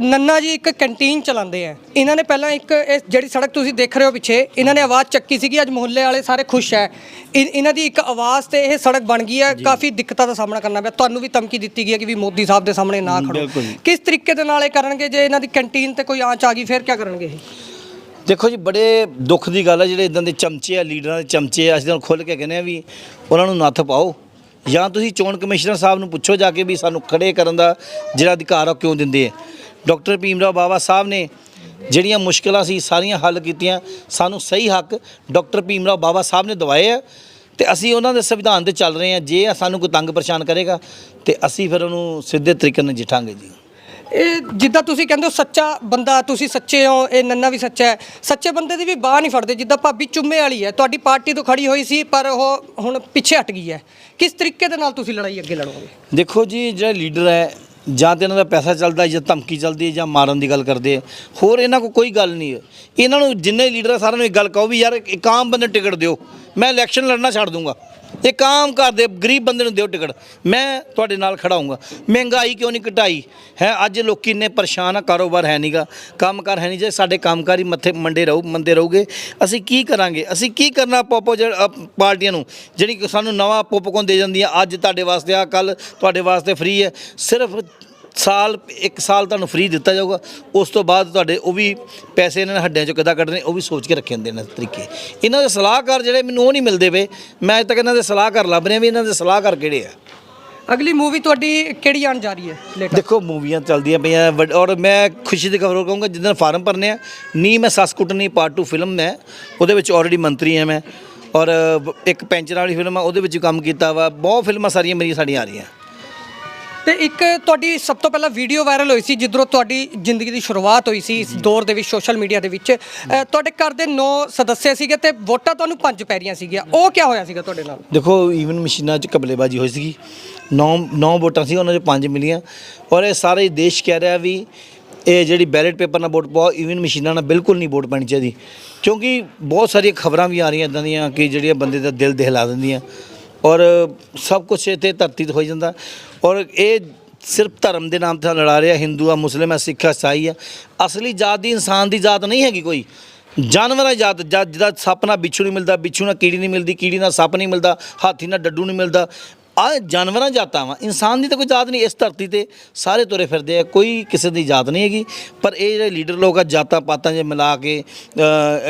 ਨੰਨਾ ਜੀ ਇੱਕ ਕੈਂਟੀਨ ਚਲਾਉਂਦੇ ਆ ਇਹਨਾਂ ਨੇ ਪਹਿਲਾਂ ਇੱਕ ਇਹ ਜਿਹੜੀ ਸੜਕ ਤੁਸੀਂ ਦੇਖ ਰਹੇ ਹੋ ਪਿੱਛੇ ਇਹਨਾਂ ਨੇ ਆਵਾਜ਼ ਚੱਕੀ ਸੀਗੀ ਅੱਜ ਮੁਹੱਲੇ ਵਾਲੇ ਸਾਰੇ ਖੁਸ਼ ਹੈ। ਇਹਨਾਂ ਦੀ ਇੱਕ ਆਵਾਜ਼ ਤੇ ਇਹ ਸੜਕ ਬਣ ਗਈ ਹੈ ਕਾਫੀ ਦਿੱਕਤਾਂ ਦਾ ਸਾਹਮਣਾ ਕਰਨਾ ਪਿਆ। ਤੁਹਾਨੂੰ ਵੀ ਧਮਕੀ ਦਿੱਤੀ ਗਈ ਹੈ ਕਿ ਵੀ ਮੋਦੀ ਸਾਹਿਬ ਦੇ ਸਾਹਮਣੇ ਨਾ ਖੜੋ। ਕਿਸ ਤਰੀਕੇ ਦੇ ਨਾਲ ਇਹ ਕਰਨਗੇ? ਜੇ ਇਹਨਾਂ ਦੀ ਕੈਂਟੀਨ ਤੇ ਕੋਈ ਆਂਚ ਆ ਗਈ ਫਿਰ ਕੀ ਕਰਨਗੇ ਇਹ? ਦੇਖੋ ਜੀ, ਬੜੇ ਦੁੱਖ ਦੀ ਗੱਲ ਹੈ ਜਿਹੜੇ ਇਦਾਂ ਦੇ ਚਮਚੇ ਆ, ਲੀਡਰਾਂ ਦੇ ਚਮਚੇ ਆ, ਅਸੀਂ ਤਾਂ ਖੁੱਲ ਕੇ ਕਹਿੰਦੇ ਆ ਵੀ ਉਹਨਾਂ ਨੂੰ ਨੱਥ ਪਾਓ। ਜਾਂ ਤੁਸੀਂ ਚੋਣ ਕਮਿਸ਼ਨਰ ਸਾਹਿਬ ਨੂੰ ਪੁੱਛੋ ਜਾ ਕੇ ਵੀ ਸਾਨੂੰ ਖੜੇ ਕਰਨ ਦਾ ਜਿਹੜਾ ਅਧਿਕਾਰ ਆ ਉਹ ਕਿਉਂ ਦਿੰਦੇ ਆ। ਡਾਕਟਰ ਭੀਮਰਾਓ ਬਾਵਾ ਸਾਹਿਬ ਨੇ ਜਿਹੜੀਆਂ ਮੁਸ਼ਕਲਾਂ ਸੀ, ਸਾਰੀਆਂ ਹੱਲ ਕੀਤੀਆਂ। ਸਾਨੂੰ ਸਹੀ ਹੱਕ ਡਾਕਟਰ ਭੀਮਰਾਓ ਬਾਵਾ ਸਾਹਿਬ ਨੇ ਦਵਾਏ ਆ ਤੇ ਅਸੀਂ ਉਹਨਾਂ ਦੇ ਸੰਵਿਧਾਨ ਤੇ ਚੱਲ ਰਹੇ ਆ। ਜੇ ਸਾਨੂੰ ਕੋਈ ਤੰਗ ਪਰੇਸ਼ਾਨ ਕਰੇਗਾ ਤੇ ਅਸੀਂ ਫਿਰ ਉਹਨੂੰ ਸਿੱਧੇ ਤਰੀਕੇ ਨਾਲ ਜਿੱਠਾਂਗੇ ਜੀ। ਇਹ ਜਿੱਦਾਂ ਤੁਸੀਂ ਕਹਿੰਦੇ ਹੋ ਸੱਚਾ ਬੰਦਾ, ਤੁਸੀਂ ਸੱਚੇ ਹੋ, ਇਹ ਨੰਨਾ ਵੀ ਸੱਚਾ ਹੈ। ਸੱਚੇ ਬੰਦੇ ਦੀ ਵੀ ਬਾਹ ਨਹੀਂ ਫੜਦੇ, ਜਿੱਦਾਂ ਭਾਬੀ ਚੁੰਮੇ ਵਾਲੀ ਹੈ, ਤੁਹਾਡੀ ਪਾਰਟੀ ਤੋਂ ਖੜੀ ਹੋਈ ਸੀ, ਪਰ ਉਹ ਹੁਣ ਪਿੱਛੇ ਹਟ ਗਈ ਹੈ। ਕਿਸ ਤਰੀਕੇ ਦੇ ਨਾਲ ਤੁਸੀਂ ਲੜਾਈ ਅੱਗੇ ਲੜੋਗੇ? ਦੇਖੋ ਜੀ, ਜਿਹੜਾ ਲੀਡਰ ਹੈ, ਜਾਂ ਤੇ ਇਹਨਾਂ ਦਾ ਪੈਸਾ ਚੱਲਦਾ, ਜਾਂ ਧਮਕੀ ਚੱਲਦੀ ਹੈ, ਜਾਂ ਮਾਰਨ ਦੀ ਗੱਲ ਕਰਦੇ ਆ ਹੋਰ ਇਹਨਾਂ ਕੋਲ ਕੋਈ ਗੱਲ ਨਹੀਂ ਹੈ। ਇਹਨਾਂ ਨੂੰ ਜਿੰਨੇ ਲੀਡਰ ਆ, ਸਾਰਿਆਂ ਨੂੰ ਇੱਕ ਗੱਲ ਕਹੋ ਵੀ ਯਾਰ, ਇੱਕ ਆਮ ਬੰਦੇ ਨੂੰ ਟਿਕਟ ਦਿਓ। ਮੈਂ ਇਲੈਕਸ਼ਨ ਲੜਨਾ ਛੱਡ ਦੂੰਗਾ। ਇੱਕ ਆਮ ਘਰ ਦੇ ਗਰੀਬ ਬੰਦੇ ਨੂੰ ਦਿਓ ਟਿਕਟ। ਮੈਂ ਤੁਹਾਡੇ ਨਾਲ ਖੜਾ ਹੂੰਗਾ ਮਹਿੰਗਾਈ ਕਿਉਂ ਨਹੀਂ ਘਟਾਈ? ਹੈ, ਅੱਜ ਲੋਕੀ ਇੰਨੇ ਪਰੇਸ਼ਾਨ ਆ, ਕਾਰੋਬਾਰ ਹੈ ਨਹੀਂਗਾ ਕੰਮਕਾਰ ਹੈ ਨਹੀਂ ਜੇ ਸਾਡੇ ਕੰਮਕਾਰੀ ਮੱਥੇ ਮੰਡੇ ਰਹੂ, ਮੰਦੇ ਰਹੂਗੇ, ਅਸੀਂ ਕੀ ਕਰਾਂਗੇ? ਅਸੀਂ ਕੀ ਕਰਨਾ ਪੋਪੋ ਪਾਰਟੀਆਂ ਨੂੰ? ਜਿਹੜੀ ਸਾਨੂੰ ਨਵਾਂ ਪੋਪਕੌਰਨ ਦੇ ਜਾਂਦੀਆਂ, ਅੱਜ ਤੁਹਾਡੇ ਵਾਸਤੇ ਆ ਕੱਲ ਤੁਹਾਡੇ ਵਾਸਤੇ ਫ੍ਰੀ ਹੈ। ਸਿਰਫ ਸਾਲ ਇੱਕ ਸਾਲ ਤੁਹਾਨੂੰ ਫ੍ਰੀ ਦਿੱਤਾ ਜਾਊਗਾ। ਉਸ ਤੋਂ ਬਾਅਦ ਤੁਹਾਡੇ ਉਹ ਵੀ ਪੈਸੇ ਇਹਨਾਂ ਨੇ ਹੱਡਿਆਂ ਚੋਂ ਕਿੱਦਾਂ ਕੱਢਣੇ ਉਹ ਵੀ ਸੋਚ ਕੇ ਰੱਖੇ ਹੁੰਦੇ ਨੇ ਤਰੀਕੇ। ਇਹਨਾਂ ਦੇ ਸਲਾਹਕਾਰ ਜਿਹੜੇ ਮੈਨੂੰ ਉਹ ਨਹੀਂ ਮਿਲਦੇ ਵੇ ਮੈਂ ਅੱਜ ਤੱਕ ਇਹਨਾਂ ਦੇ ਸਲਾਹਕਾਰ ਲੱਭ ਰਿਹਾ ਵੀ ਇਹਨਾਂ ਦੇ ਸਲਾਹਕਾਰ ਕਿਹੜੇ ਆ। ਅਗਲੀ ਮੂਵੀ ਤੁਹਾਡੀ ਕਿਹੜੀ ਆਉਣ ਜਾ ਰਹੀ ਹੈ ਲੇਟਰ ਦੇਖੋ ਮੂਵੀਆਂ ਚੱਲਦੀਆਂ ਪਈਆਂ ਵੱਡ- ਔਰ ਮੈਂ ਖੁਸ਼ੀ ਦੀ ਖਬਰ ਕਹੂੰਗਾ ਜਿੱਦਣ ਫਾਰਮ ਭਰਨੇ ਆ ਨੀ ਮੈਂ ਸੱਸ ਕੁੱਟਣੀ ਪਾਰਟ 2 ਫਿਲਮ ਹੈ ਉਹਦੇ ਵਿੱਚ ਆਲਰੇਡੀ ਮੰਤਰੀ ਹਾਂ ਮੈਂ। ਔਰ ਇੱਕ ਪੈਂਚਰ ਵਾਲੀ ਫਿਲਮ ਆ ਉਹਦੇ ਵਿੱਚ ਵੀ ਕੰਮ ਕੀਤਾ ਵਾ। ਬਹੁਤ ਫਿਲਮਾਂ ਸਾਰੀਆਂ ਮੇਰੀਆਂ ਸਾਡੀਆਂ ਆ ਰਹੀਆਂ। ਤੇ ਇੱਕ ਤੁਹਾਡੀ ਸਭ ਤੋਂ ਪਹਿਲਾਂ ਵੀਡੀਓ ਵਾਇਰਲ ਹੋਈ ਸੀ ਜਿੱਧਰੋਂ ਤੁਹਾਡੀ ਜ਼ਿੰਦਗੀ ਦੀ ਸ਼ੁਰੂਆਤ ਹੋਈ ਸੀ ਇਸ ਦੌਰ ਦੇ ਵਿੱਚ ਸੋਸ਼ਲ ਮੀਡੀਆ ਦੇ ਵਿੱਚ। ਅ, ਤੁਹਾਡੇ ਘਰ ਦੇ 9 ਸਦੱਸਿਆ ਸੀਗੇ ਤੇ ਵੋਟਾਂ ਤੁਹਾਨੂੰ ਪੰਜ ਪੈ ਰਹੀਆਂ ਸੀਗੀਆਂ। ਉਹ ਕਿਆ ਹੋਇਆ ਸੀਗਾ ਤੁਹਾਡੇ ਨਾਲ? ਦੇਖੋ ਈਵਨ ਮਸ਼ੀਨਾਂ 'ਚ ਕਬਲੇਬਾਜ਼ੀ ਹੋਈ ਸੀਗੀ। ਨੌ ਨੌ ਵੋਟਾਂ ਸੀ ਉਹਨਾਂ 'ਚ ਪੰਜ ਮਿਲੀਆਂ। ਔਰ ਇਹ ਸਾਰੇ ਦੇਸ਼ ਕਹਿ ਰਿਹਾ ਵੀ ਇਹ ਜਿਹੜੀ ਬੈਲਟ ਪੇਪਰ ਨਾਲ ਵੋਟ ਪਾਓ ਈਵਨ ਮਸ਼ੀਨਾਂ ਨਾਲ ਬਿਲਕੁਲ ਨਹੀਂ ਵੋਟ ਪੈਣੀ ਚਾਹੀਦੀ। ਕਿਉਂਕਿ ਬਹੁਤ ਸਾਰੀਆਂ ਖਬਰਾਂ ਵੀ ਆ ਰਹੀਆਂ ਇਦਾਂ ਦੀਆਂ ਕਿ ਜਿਹੜੀਆਂ ਬੰਦੇ ਦਾ ਦਿਲ ਦਹਿਲਾ ਦਿੰਦੀਆਂ। ਔਰ ਸਭ ਕੁਝ ਇੱਥੇ ਧਰਤੀ ਤੇ ਹੋ ਜਾਂਦਾ। ਔਰ ਇਹ ਸਿਰਫ ਧਰਮ ਦੇ ਨਾਮ ਤੇ ਲੜਾ ਰਿਹਾ, ਹਿੰਦੂ ਆ, ਮੁਸਲਿਮ ਆ, ਸਿੱਖ ਆ ਈਸਾਈ ਆ। ਅਸਲੀ ਜਾਤ ਦੀ ਇਨਸਾਨ ਦੀ ਜਾਤ ਨਹੀਂ ਹੈਗੀ ਕੋਈ। ਜਾਨਵਰਾਂ ਦੀ ਜਾਤ ਜਦ ਜਿਹਦਾ ਸੱਪ ਨਾਲ ਬਿੱਛੂ ਨਹੀਂ ਮਿਲਦਾ, ਬਿੱਛੂ ਨਾਲ ਕੀੜੀ ਨਹੀਂ ਮਿਲਦੀ, ਕੀੜੀ ਨਾਲ ਸੱਪ ਨਹੀਂ ਮਿਲਦਾ, ਹਾਥੀ ਨਾਲ ਡੱਡੂ ਨਹੀਂ ਮਿਲਦਾ। ਆ ਜਾਨਵਰਾਂ ਜਾਤਾਂ ਵਾ। ਇਨਸਾਨ ਦੀ ਤਾਂ ਕੋਈ ਜਾਤ ਨਹੀਂ ਇਸ ਧਰਤੀ ਤੇ ਸਾਰੇ ਤੁਰੇ ਫਿਰਦੇ ਆ ਕੋਈ ਕਿਸੇ ਦੀ ਜਾਤ ਨਹੀਂ ਹੈਗੀ। ਪਰ ਇਹ ਜਿਹੜੇ ਲੀਡਰ ਲੋਕ ਆ ਜਾਤਾਂ ਪਾਤਾਂ ਜੇ ਮਿਲਾ ਕੇ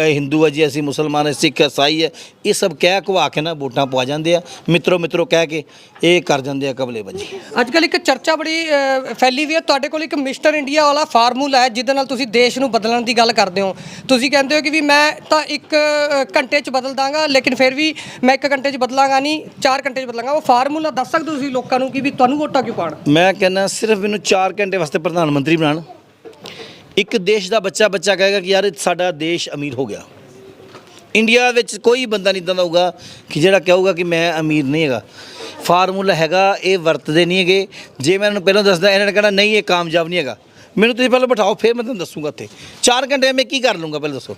ਹਿੰਦੂ ਆ ਜੀ ਅਸੀਂ ਮੁਸਲਮਾਨ ਆ ਸਿੱਖ ਆ, ਈਸਾਈ ਹੈ ਇਹ ਸਭ ਕਹਿ ਕਵਾ ਕੇ ਨਾ ਵੋਟਾਂ ਪਵਾ ਜਾਂਦੇ ਆ। ਮਿੱਤਰੋ ਮਿੱਤਰੋ ਕਹਿ ਕੇ ਇਹ ਕਰ ਜਾਂਦੇ ਆ ਕਬਲੇ ਬੱਜੀ ਅੱਜ ਕੱਲ ਇੱਕ ਚਰਚਾ ਬੜੀ ਫੈਲੀ ਵੀ ਹੈ ਤੁਹਾਡੇ ਕੋਲ ਇੱਕ ਮਿਸਟਰ ਇੰਡੀਆ ਵਾਲਾ ਫਾਰਮੂਲਾ ਹੈ ਜਿਹਦੇ ਨਾਲ ਤੁਸੀਂ ਦੇਸ਼ ਨੂੰ ਬਦਲਣ ਦੀ ਗੱਲ ਕਰਦੇ ਹੋ। ਤੁਸੀਂ ਕਹਿੰਦੇ ਹੋ ਕਿ ਵੀ ਮੈਂ ਤਾਂ ਇੱਕ ਘੰਟੇ 'ਚ ਬਦਲ ਦਾਂਗਾ ਲੇਕਿਨ ਫਿਰ ਵੀ ਮੈਂ ਇੱਕ ਘੰਟੇ 'ਚ ਬਦਲਾਂਗਾ ਨਹੀਂ 4 ਘੰਟੇ 'ਚ ਬਦਲਾਂਗਾ। ਉਹ ਫਾਰਮੂਲਾ ਦੱਸ ਸਕਦੇ ਹੋ ਤੁਸੀਂ ਲੋਕਾਂ ਨੂੰ ਕਿ ਵੀ ਤੁਹਾਨੂੰ ਵੋਟਾਂ ਕਿਉਂ ਪਾਣ ਮੈਂ ਕਹਿੰਦਾ ਸਿਰਫ ਮੈਨੂੰ 4 ਘੰਟੇ ਵਾਸਤੇ ਪ੍ਰਧਾਨ ਮੰਤਰੀ ਬਣਾਉਣ। ਇੱਕ ਦੇਸ਼ ਦਾ ਬੱਚਾ ਬੱਚਾ ਕਹੇਗਾ ਕਿ ਯਾਰ ਸਾਡਾ ਦੇਸ਼ ਅਮੀਰ ਹੋ ਗਿਆ। ਇੰਡੀਆ ਵਿੱਚ ਕੋਈ ਬੰਦਾ ਨਹੀਂ ਇੱਦਾਂ ਦਾ ਹੋਊਗਾ ਕਿ ਜਿਹੜਾ ਕਹੂਗਾ ਕਿ ਮੈਂ ਅਮੀਰ ਨਹੀਂ ਹੈਗਾ। ਫਾਰਮੂਲਾ ਹੈਗਾ ਇਹ ਵਰਤਦੇ ਨਹੀਂ ਹੈਗੇ। ਜੇ ਮੈਂ ਇਹਨਾਂ ਨੂੰ ਪਹਿਲਾਂ ਦੱਸਦਾ ਇਹਨਾਂ ਨੇ ਕਹਿਣਾ ਨਹੀਂ ਇਹ ਕਾਮਯਾਬ ਨਹੀਂ ਹੈਗਾ। ਮੈਨੂੰ ਤੁਸੀਂ ਪਹਿਲਾਂ ਬਿਠਾਓ ਫਿਰ ਮੈਂ ਤੁਹਾਨੂੰ ਦੱਸੂਗਾ ਉੱਥੇ। 4 ਘੰਟੇ ਮੈਂ ਕੀ ਕਰ ਲੂੰਗਾ ਪਹਿਲਾਂ ਦੱਸੋ?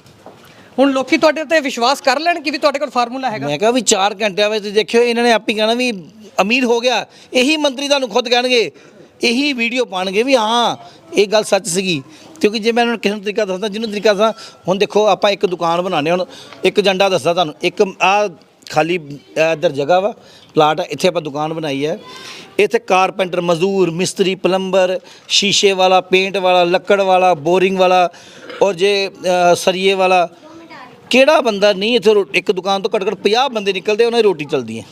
ਹੁਣ ਲੋਕੀ ਤੁਹਾਡੇ ਤੇ ਵਿਸ਼ਵਾਸ ਕਰ ਲੈਣ ਕਿ ਵੀ ਤੁਹਾਡੇ ਕੋਲ ਫਾਰਮੂਲਾ ਹੈਗਾ। ਮੈਂ ਕਿਹਾ ਵੀ 4 ਘੰਟਿਆਂ ਵਿੱਚ ਤੁਸੀਂ ਦੇਖਿਓ ਇਹਨਾਂ ਨੇ ਆਪੇ ਕਹਿਣਾ ਵੀ ਅਮੀਰ ਹੋ ਗਿਆ, ਇਹੀ ਮੰਤਰੀ ਤੁਹਾਨੂੰ ਖੁਦ ਕਹਿਣਗੇ, ਇਹੀ ਵੀਡੀਓ ਪਾਣਗੇ ਵੀ ਹਾਂ, ਇਹ ਗੱਲ ਸੱਚ ਸੀਗੀ। ਕਿਉਂਕਿ ਜੇ ਮੈਂ ਇਹਨਾਂ ਨੂੰ ਕਿਸੇ ਨੂੰ ਤਰੀਕਾ ਦੱਸਦਾ, ਜਿਹਨੂੰ ਤਰੀਕਾ ਦੱਸਾਂ, ਹੁਣ ਦੇਖੋ ਆਪਾਂ ਇੱਕ ਦੁਕਾਨ ਬਣਾਉਂਦੇ ਹਾਂ, ਹੁਣ ਇੱਕ ਏਜੰਡਾ ਦੱਸਦਾ ਤੁਹਾਨੂੰ, ਇੱਕ ਆ ਖਾਲੀ ਅਹ ਇੱਧਰ ਜਗ੍ਹਾ ਵਾ, ਪਲਾਟ ਆ, ਇੱਥੇ ਆਪਾਂ ਦੁਕਾਨ ਬਣਾਈ ਹੈ। ਇੱਥੇ ਕਾਰਪੈਂਟਰ, ਮਜ਼ਦੂਰ, ਮਿਸਤਰੀ, ਪਲੰਬਰ, ਸ਼ੀਸ਼ੇ ਵਾਲਾ, ਪੇਂਟ ਵਾਲਾ, ਲੱਕੜ ਵਾਲਾ, ਬੋਰਿੰਗ ਵਾਲਾ, ਔਰ ਜੇ ਸਰੀਏ ਵਾਲਾ, ਕਿਹੜਾ ਬੰਦਾ ਨਹੀਂ ਇੱਥੇ ਰੋ- ਇੱਕ ਦੁਕਾਨ ਤੋਂ ਘੱਟ ਘੱਟ 50 ਬੰਦੇ ਨਿਕਲਦੇ, ਉਹਨਾਂ ਦੀ ਰੋਟੀ ਚੱਲਦੀ ਹੈ।